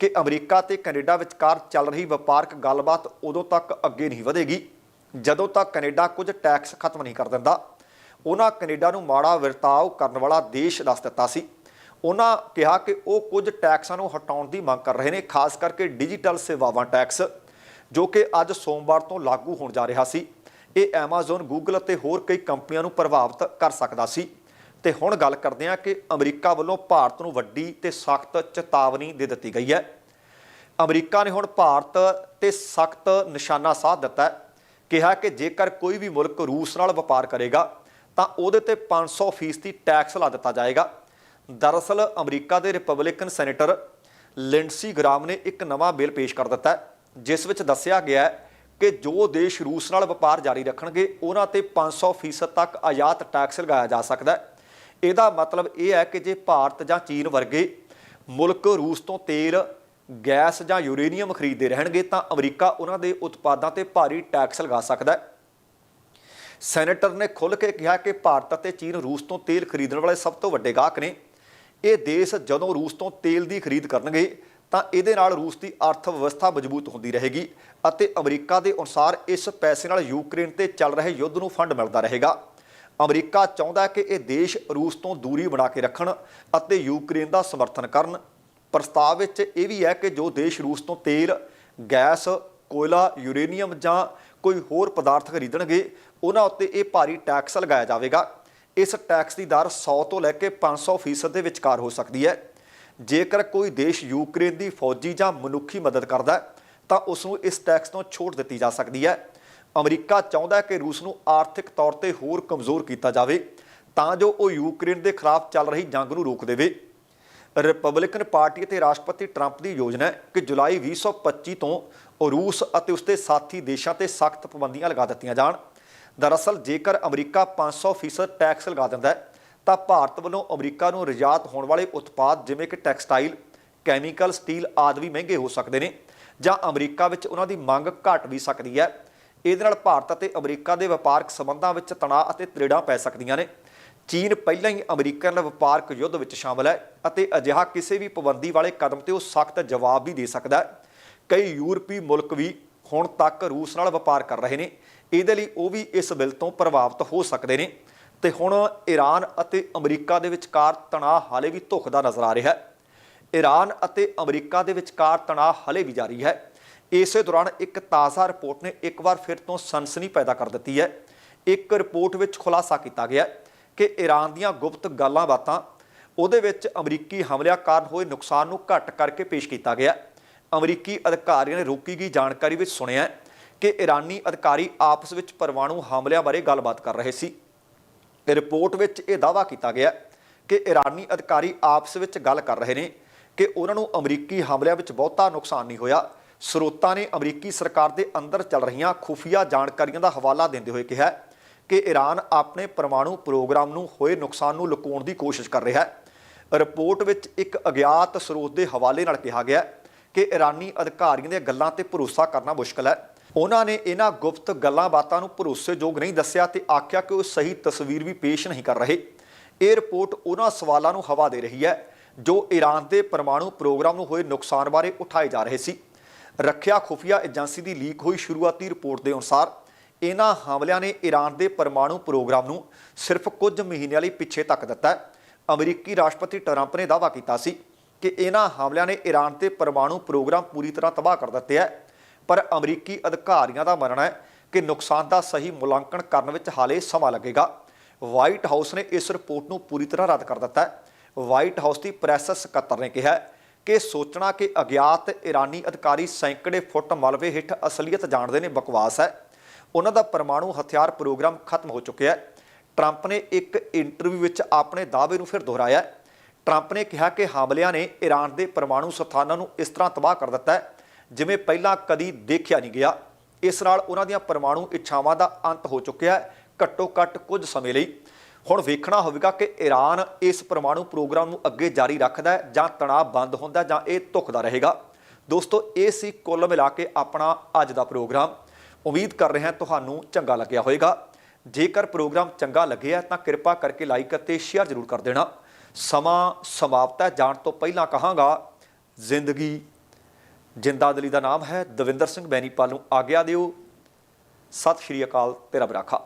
ਕਿ ਅਮਰੀਕਾ ਤੇ ਕੈਨੇਡਾ ਵਿਚਕਾਰ ਚੱਲ ਰਹੀ ਵਪਾਰਕ ਗੱਲਬਾਤ ਉਦੋਂ ਤੱਕ ਅੱਗੇ ਨਹੀਂ ਵਧੇਗੀ, ਜਦੋਂ ਤੱਕ ਕੈਨੇਡਾ ਕੁਝ ਟੈਕਸ ਖਤਮ ਨਹੀਂ ਕਰ ਦਿੰਦਾ। ਉਹਨਾਂ ਕੈਨੇਡਾ ਨੂੰ ਮਾੜਾ ਵਰਤਾਓ ਕਰਨ ਵਾਲਾ ਦੇਸ਼ ਦੱਸ ਦਿੱਤਾ ਸੀ। ਉਹਨਾਂ ਕਿਹਾ ਕਿ ਉਹ ਕੁਝ ਟੈਕਸਾਂ ਨੂੰ ਹਟਾਉਣ ਦੀ ਮੰਗ ਕਰ ਰਹੇ ਨੇ ਖਾਸ ਕਰਕੇ ਡਿਜੀਟਲ ਸੇਵਾਵਾਂ ਟੈਕਸ ਜੋ ਕਿ ਅੱਜ ਸੋਮਵਾਰ ਤੋਂ ਲਾਗੂ ਹੋਣ ਜਾ ਰਿਹਾ ਸੀ। ਇਹ Amazon, Google ਅਤੇ ਹੋਰ ਕਈ ਕੰਪਨੀਆਂ ਨੂੰ ਪ੍ਰਭਾਵਿਤ ਕਰ ਸਕਦਾ ਸੀ। ਤੇ ਹੁਣ ਗੱਲ ਕਰਦੇ ਹਾਂ ਕਿ ਅਮਰੀਕਾ ਵੱਲੋਂ ਭਾਰਤ ਨੂੰ ਵੱਡੀ ਤੇ ਸਖਤ ਚੇਤਾਵਨੀ ਦੇ ਦਿੱਤੀ ਗਈ ਹੈ। ਅਮਰੀਕਾ ਨੇ ਹੁਣ ਭਾਰਤ ਤੇ ਸਖਤ ਨਿਸ਼ਾਨਾ ਸਾਧ ਦਿੱਤਾ ਹੈ। ਕਿਹਾ ਕਿ ਜੇਕਰ ਕੋਈ ਵੀ ਮੁਲਕ ਰੂਸ ਨਾਲ ਵਪਾਰ ਕਰੇਗਾ ਤਾਂ ਉਹਦੇ ਤੇ 500% ਟੈਕਸ ਲਾ ਦਿੱਤਾ ਜਾਏਗਾ। ਦਰਅਸਲ, ਅਮਰੀਕਾ ਦੇ ਰਿਪਬਲਿਕਨ ਸੈਨੇਟਰ ਲਿੰਡਸੀ ਗ੍ਰਾਮ ਨੇ ਇੱਕ ਨਵਾਂ ਬਿੱਲ ਪੇਸ਼ ਕਰ ਦਿੱਤਾ ਜਿਸ ਵਿੱਚ ਦੱਸਿਆ ਗਿਆ ਕਿ ਜੋ ਦੇਸ਼ ਰੂਸ ਨਾਲ ਵਪਾਰ ਜਾਰੀ ਰੱਖਣਗੇ, ਉਹਨਾਂ ਤੇ 500% ਤੱਕ ਆਯਾਤ ਟੈਕਸ ਲਗਾਇਆ ਜਾ ਸਕਦਾ ਹੈ। ਇਹਦਾ ਮਤਲਬ ਇਹ ਹੈ ਕਿ ਜੇ ਭਾਰਤ ਜਾਂ ਚੀਨ ਵਰਗੇ ਮੁਲਕ ਰੂਸ ਤੋਂ ਤੇਲ, ਗੈਸ ਜਾਂ ਯੂਰੇਨੀਅਮ ਖਰੀਦਦੇ ਰਹਿਣਗੇ, ਤਾਂ ਅਮਰੀਕਾ ਉਹਨਾਂ ਦੇ ਉਤਪਾਦਾਂ ਤੇ ਭਾਰੀ ਟੈਕਸ ਲਗਾ ਸਕਦਾ ਹੈ। ਸੈਨੇਟਰ ਨੇ ਖੁੱਲ੍ਹ ਕੇ ਕਿਹਾ ਕਿ ਭਾਰਤ ਅਤੇ ਚੀਨ ਰੂਸ ਤੋਂ ਤੇਲ ਖਰੀਦਣ ਵਾਲੇ ਸਭ ਤੋਂ ਵੱਡੇ ਗਾਹਕ ਨੇ। ਇਹ ਦੇਸ਼ ਜਦੋਂ ਰੂਸ ਤੋਂ ਤੇਲ ਦੀ ਖਰੀਦ ਕਰਨਗੇ, ਤਾਂ ਇਹਦੇ ਨਾਲ ਰੂਸ ਦੀ ਅਰਥ ਵਿਵਸਥਾ ਮਜ਼ਬੂਤ ਹੁੰਦੀ ਰਹੇਗੀ ਅਤੇ ਅਮਰੀਕਾ ਦੇ ਅਨੁਸਾਰ ਇਸ ਪੈਸੇ ਨਾਲ ਯੂਕਰੇਨ ਤੇ ਚੱਲ ਰਹੇ ਯੁੱਧ ਨੂੰ ਫੰਡ ਮਿਲਦਾ ਰਹੇਗਾ। ਅਮਰੀਕਾ ਚਾਹੁੰਦਾ ਕਿ ਇਹ ਦੇਸ਼ ਰੂਸ ਤੋਂ ਦੂਰੀ ਬਣਾ ਕੇ ਰੱਖਣ ਅਤੇ ਯੂਕਰੇਨ ਦਾ ਸਮਰਥਨ ਕਰਨ। ਪ੍ਰਸਤਾਵ ਵਿੱਚ ਇਹ ਵੀ ਹੈ ਕਿ ਜੋ ਦੇਸ਼ ਰੂਸ ਤੋਂ ਤੇਲ, ਗੈਸ, ਕੋਇਲਾ, ਯੂਰੇਨੀਅਮ ਜਾਂ ਕੋਈ ਹੋਰ ਪਦਾਰਥ ਖਰੀਦਣਗੇ, ਉਹਨਾਂ ਉੱਤੇ ਇਹ ਭਾਰੀ ਟੈਕਸ ਲਗਾਇਆ ਜਾਵੇਗਾ। ਇਸ ਟੈਕਸ ਦੀ ਦਰ 100 ਤੋਂ ਲੈ ਕੇ 500 ਫੀਸਦ ਦੇ ਵਿਚਕਾਰ ਹੋ ਸਕਦੀ ਹੈ। ਜੇਕਰ ਕੋਈ ਦੇਸ਼ ਯੂਕਰੇਨ ਦੀ ਫੌਜੀ ਜਾਂ ਮਨੁੱਖੀ ਮਦਦ ਕਰਦਾ ਤਾਂ ਉਸ ਨੂੰ ਇਸ ਟੈਕਸ ਤੋਂ ਛੋਟ ਦਿੱਤੀ ਜਾ ਸਕਦੀ ਹੈ। ਅਮਰੀਕਾ ਚਾਹੁੰਦਾ ਹੈ ਕਿ ਰੂਸ ਨੂੰ ਆਰਥਿਕ ਤੌਰ ਤੇ ਹੋਰ ਕਮਜ਼ੋਰ ਕੀਤਾ ਜਾਵੇ, ਤਾਂ ਜੋ ਉਹ ਯੂਕਰੇਨ ਦੇ ਖਿਲਾਫ ਚੱਲ ਰਹੀ ਜੰਗ ਨੂੰ ਰੋਕ ਦੇਵੇ। ਰਿਪਬਲਿਕਨ ਪਾਰਟੀ ਅਤੇ ਰਾਸ਼ਟਰਪਤੀ ਟਰੰਪ ਦੀ ਯੋਜਨਾ ਹੈ ਕਿ ਜੁਲਾਈ 2025 ਤੋਂ ਰੂਸ ਅਤੇ ਉਸਦੇ ਸਾਥੀ ਦੇਸ਼ਾਂ ਤੇ ਸਖਤ ਪਾਬੰਦੀਆਂ ਲਗਾ ਦਿੱਤੀਆਂ ਜਾਣ। ਦਰਅਸਲ, ਜੇਕਰ ਅਮਰੀਕਾ 500% ਟੈਕਸ ਲਗਾ ਦਿੰਦਾ ਹੈ, ਤਾਂ ਭਾਰਤ ਵੱਲੋਂ ਅਮਰੀਕਾ ਨੂੰ ਰਿਜਾਤ ਹੋਣ ਵਾਲੇ ਉਤਪਾਦ ਜਿਵੇਂ ਕਿ ਟੈਕਸਟਾਈਲ, ਕੈਮੀਕਲ, ਸਟੀਲ ਆਦਿ ਵੀ ਮਹਿੰਗੇ ਹੋ ਸਕਦੇ ਨੇ ਜਾਂ ਅਮਰੀਕਾ ਵਿੱਚ ਉਹਨਾਂ ਦੀ ਮੰਗ ਘਟ ਵੀ ਸਕਦੀ ਹੈ। ਇਹਦੇ ਨਾਲ ਭਾਰਤ ਅਤੇ ਅਮਰੀਕਾ ਦੇ ਵਪਾਰਕ ਸਬੰਧਾਂ ਵਿੱਚ ਤਣਾਅ ਅਤੇ ਤ੍ਰਿੜਾਂ ਪੈ ਸਕਦੀਆਂ ਨੇ। ਚੀਨ ਪਹਿਲਾਂ ਹੀ ਅਮਰੀਕਾ ਨਾਲ ਵਪਾਰਕ ਯੁੱਧ ਵਿੱਚ ਸ਼ਾਮਲ ਹੈ ਅਤੇ ਅਜਿਹਾ ਕਿਸੇ ਵੀ ਪਾਬੰਦੀ ਵਾਲੇ ਕਦਮ ਤੇ ਉਹ ਸਖਤ ਜਵਾਬ ਵੀ ਦੇ ਸਕਦਾ ਹੈ। ਕਈ ਯੂਰਪੀ ਮੁਲਕ ਵੀ ਹੁਣ ਤੱਕ ਰੂਸ ਨਾਲ ਵਪਾਰ ਕਰ ਰਹੇ ਨੇ। ਇਹਦੇ ਲਈ ਉਹ ਵੀ ਇਸ ਬਿੱਲ ਤੋਂ ਪ੍ਰਭਾਵਿਤ ਹੋ ਸਕਦੇ ਨੇ। ਤੇ ਹੁਣ ਈਰਾਨ ਅਤੇ ਅਮਰੀਕਾ ਦੇ ਵਿਚਕਾਰ ਤਣਾਅ ਹਾਲੇ ਵੀ ਧੁਖਦਾ ਨਜ਼ਰ ਆ ਰਿਹਾ ਹੈ। ਈਰਾਨ ਅਤੇ ਅਮਰੀਕਾ ਦੇ ਵਿਚਕਾਰ ਤਣਾਅ ਹਾਲੇ ਵੀ ਜਾਰੀ ਹੈ। ਇਸੇ ਦੌਰਾਨ ਇੱਕ ਤਾਜ਼ਾ ਰਿਪੋਰਟ ਨੇ ਇੱਕ ਵਾਰ ਫਿਰ ਤੋਂ ਸਨਸਨੀ ਪੈਦਾ ਕਰ ਦਿੱਤੀ ਹੈ। ਇੱਕ ਰਿਪੋਰਟ ਵਿੱਚ ਖੁਲਾਸਾ ਕੀਤਾ ਗਿਆ ਹੈ। ਕਿ ਈਰਾਨ ਦੀਆਂ ਗੁਪਤ ਗੱਲਾਂ ਬਾਤਾਂ, ਉਹਦੇ ਵਿੱਚ ਅਮਰੀਕੀ ਹਮਲਿਆਂ ਕਾਰਨ ਹੋਏ ਨੁਕਸਾਨ ਨੂੰ ਘੱਟ ਕਰਕੇ ਪੇਸ਼ ਕੀਤਾ ਗਿਆ। ਅਮਰੀਕੀ ਅਧਿਕਾਰੀਆਂ ਨੇ ਰੋਕੀ ਗਈ ਜਾਣਕਾਰੀ ਵਿੱਚ ਸੁਣਿਆ ਕਿ ਈਰਾਨੀ ਅਧਿਕਾਰੀ ਆਪਸ ਵਿੱਚ ਪਰਮਾਣੂ ਹਮਲਿਆਂ ਬਾਰੇ ਗੱਲਬਾਤ ਕਰ ਰਹੇ ਸੀ। ਰਿਪੋਰਟ ਵਿੱਚ ਇਹ ਦਾਅਵਾ ਕੀਤਾ ਗਿਆ ਕਿ ਈਰਾਨੀ ਅਧਿਕਾਰੀ ਆਪਸ ਵਿੱਚ ਗੱਲ ਕਰ ਰਹੇ ਨੇ ਕਿ ਉਹਨਾਂ ਨੂੰ ਅਮਰੀਕੀ ਹਮਲਿਆਂ ਵਿੱਚ ਬਹੁਤਾ ਨੁਕਸਾਨ ਨਹੀਂ ਹੋਇਆ। ਸਰੋਤਾਂ ਨੇ ਅਮਰੀਕੀ ਸਰਕਾਰ ਦੇ ਅੰਦਰ ਚੱਲ ਰਹੀਆਂ ਖੁਫੀਆ ਜਾਣਕਾਰੀਆਂ ਦਾ ਹਵਾਲਾ ਦਿੰਦੇ ਹੋਏ ਕਿਹਾ ਕਿ ਈਰਾਨ ਆਪਣੇ ਪਰਮਾਣੂ ਪ੍ਰੋਗਰਾਮ ਨੂੰ ਹੋਏ ਨੁਕਸਾਨ ਨੂੰ ਲੁਕਾਉਣ ਦੀ ਕੋਸ਼ਿਸ਼ ਕਰ ਰਿਹਾ ਹੈ। ਰਿਪੋਰਟ ਵਿੱਚ ਇੱਕ ਅਗਿਆਤ ਸਰੋਤ ਦੇ ਹਵਾਲੇ ਨਾਲ ਕਿਹਾ ਗਿਆ ਕਿ ਈਰਾਨੀ ਅਧਿਕਾਰੀਆਂ ਦੀਆਂ ਗੱਲਾਂ ਤੇ ਭਰੋਸਾ ਕਰਨਾ ਮੁਸ਼ਕਲ ਹੈ। ਉਹਨਾਂ ਨੇ ਇਹਨਾਂ ਗੁਪਤ ਗੱਲਾਂ ਬਾਤਾਂ ਨੂੰ ਭਰੋਸੇਯੋਗ ਨਹੀਂ ਦੱਸਿਆ ਤੇ ਆਖਿਆ ਕਿ ਉਹ ਸਹੀ ਤਸਵੀਰ ਵੀ ਪੇਸ਼ ਨਹੀਂ ਕਰ ਰਹੇ। ਇਹ ਰਿਪੋਰਟ ਉਹਨਾਂ ਸਵਾਲਾਂ ਨੂੰ ਹਵਾ ਦੇ ਰਹੀ ਹੈ, ਜੋ ਈਰਾਨ ਦੇ ਪਰਮਾਣੂ ਪ੍ਰੋਗਰਾਮ ਨੂੰ ਹੋਏ ਨੁਕਸਾਨ ਬਾਰੇ ਉਠਾਏ ਜਾ ਰਹੇ ਸੀ। ਰੱਖਿਆ ਖੁਫੀਆ ਏਜੰਸੀ ਦੀ ਲੀਕ ਹੋਈ ਸ਼ੁਰੂਆਤੀ ਰਿਪੋਰਟ ਦੇ ਅਨੁਸਾਰ ਇਹਨਾਂ ਹਮਲਿਆਂ ਨੇ ਈਰਾਨ ਦੇ ਪਰਮਾਣੂ ਪ੍ਰੋਗਰਾਮ ਨੂੰ ਸਿਰਫ ਕੁਝ ਮਹੀਨਿਆਂ ਲਈ ਪਿੱਛੇ ਧੱਕ ਦਿੱਤਾ ਅਮਰੀਕੀ ਰਾਸ਼ਟਰਪਤੀ ਟਰੰਪ ਨੇ ਦਾਅਵਾ ਕੀਤਾ ਸੀ ਕਿ ਇਹਨਾਂ ਹਮਲਿਆਂ ਨੇ ਈਰਾਨ ਤੇ ਪਰਮਾਣੂ ਪ੍ਰੋਗਰਾਮ ਪੂਰੀ ਤਰ੍ਹਾਂ ਤਬਾਹ ਕਰ ਦਿੱਤੇ ਹੈ। ਪਰ ਅਮਰੀਕੀ ਅਧਿਕਾਰੀਆਂ ਦਾ ਮੰਨਣਾ ਹੈ ਕਿ ਨੁਕਸਾਨ ਦਾ ਸਹੀ ਮੁਲਾਂਕਣ ਕਰਨ ਵਿੱਚ ਹਾਲੇ ਸਮਾਂ ਲੱਗੇਗਾ। ਵਾਈਟ ਹਾਊਸ ਨੇ ਇਸ ਰਿਪੋਰਟ ਨੂੰ ਪੂਰੀ ਤਰ੍ਹਾਂ ਰੱਦ ਕਰ ਦਿੱਤਾ ਹੈ। ਵਾਈਟ ਹਾਊਸ ਦੀ ਪ੍ਰੈਸ ਸਕੱਤਰ ਨੇ ਕਿਹਾ ਕਿ ਸੋਚਣਾ ਕਿ ਅਗਿਆਤ ਈਰਾਨੀ ਅਧਿਕਾਰੀ ਸੈਂਕੜੇ ਫੁੱਟ ਮਲਬੇ ਹੇਠ ਅਸਲੀਅਤ ਜਾਣਦੇ ਨੇ ਬਕਵਾਸ ਹੈ। ਉਹਨਾਂ ਦਾ ਪਰਮਾਣੂ ਹਥਿਆਰ ਪ੍ਰੋਗਰਾਮ ਖਤਮ ਹੋ ਚੁੱਕਿਆ ਹੈ। ਟਰੰਪ ਨੇ ਇੱਕ ਇੰਟਰਵਿਊ ਵਿੱਚ ਆਪਣੇ ਦਾਅਵੇ ਨੂੰ ਫਿਰ ਦੁਹਰਾਇਆ ਹੈ। ਟਰੰਪ ਨੇ ਕਿਹਾ ਕਿ ਹਮਲਿਆਂ ਨੇ ਈਰਾਨ ਦੇ ਪਰਮਾਣੂ ਸਥਾਨਾਂ ਨੂੰ ਇਸ ਤਰ੍ਹਾਂ ਤਬਾਹ ਕਰ ਦਿੱਤਾ ਹੈ, ਜਿਵੇਂ ਪਹਿਲਾਂ ਕਦੀ ਦੇਖਿਆ ਨਹੀਂ ਗਿਆ। ਇਸ ਨਾਲ ਉਹਨਾਂ ਦੀਆਂ ਪਰਮਾਣੂ ਇੱਛਾਵਾਂ ਦਾ ਅੰਤ ਹੋ ਚੁੱਕਿਆ ਹੈ, ਘੱਟੋ ਘੱਟ ਕੁਝ ਸਮੇਂ ਲਈ। ਹੁਣ ਵੇਖਣਾ ਹੋਵੇਗਾ ਕਿ ਈਰਾਨ ਇਸ ਪਰਮਾਣੂ ਪ੍ਰੋਗਰਾਮ ਨੂੰ ਅੱਗੇ ਜਾਰੀ ਰੱਖਦਾ ਹੈ ਜਾਂ ਤਣਾਅ ਬੰਦ ਹੁੰਦਾ ਜਾਂ ਇਹ ਧੁਖਦਾ ਰਹੇਗਾ। ਦੋਸਤੋ, ਇਹ ਸੀ ਕੁੱਲ ਮਿਲਾ ਕੇ ਆਪਣਾ ਅੱਜ ਦਾ ਪ੍ਰੋਗਰਾਮ। ਉਮੀਦ ਕਰ ਰਹੇ ਹਾਂ ਤੁਹਾਨੂੰ ਚੰਗਾ ਲੱਗਿਆ ਹੋਵੇਗਾ। ਜੇਕਰ ਪ੍ਰੋਗਰਾਮ ਚੰਗਾ ਲੱਗਿਆ ਤਾਂ ਕਿਰਪਾ ਕਰਕੇ ਲਾਈਕ ਅਤੇ ਸ਼ੇਅਰ ਜ਼ਰੂਰ ਕਰ ਦੇਣਾ। ਸਮਾਂ ਸਮਾਪਤ ਹੈ। ਜਾਣ ਤੋਂ ਪਹਿਲਾਂ ਕਹਾਂਗਾ, ਜ਼ਿੰਦਗੀ ਜ਼ਿੰਦਾਦਲੀ ਦਾ ਨਾਮ ਹੈ। ਦਵਿੰਦਰ ਸਿੰਘ ਬੈਨੀਪਾਲ ਨੂੰ ਆਗਿਆ ਦਿਓ। ਸਤਿ ਸ਼੍ਰੀ ਅਕਾਲ ਤੇਰਾ ਬਰਾਖਾ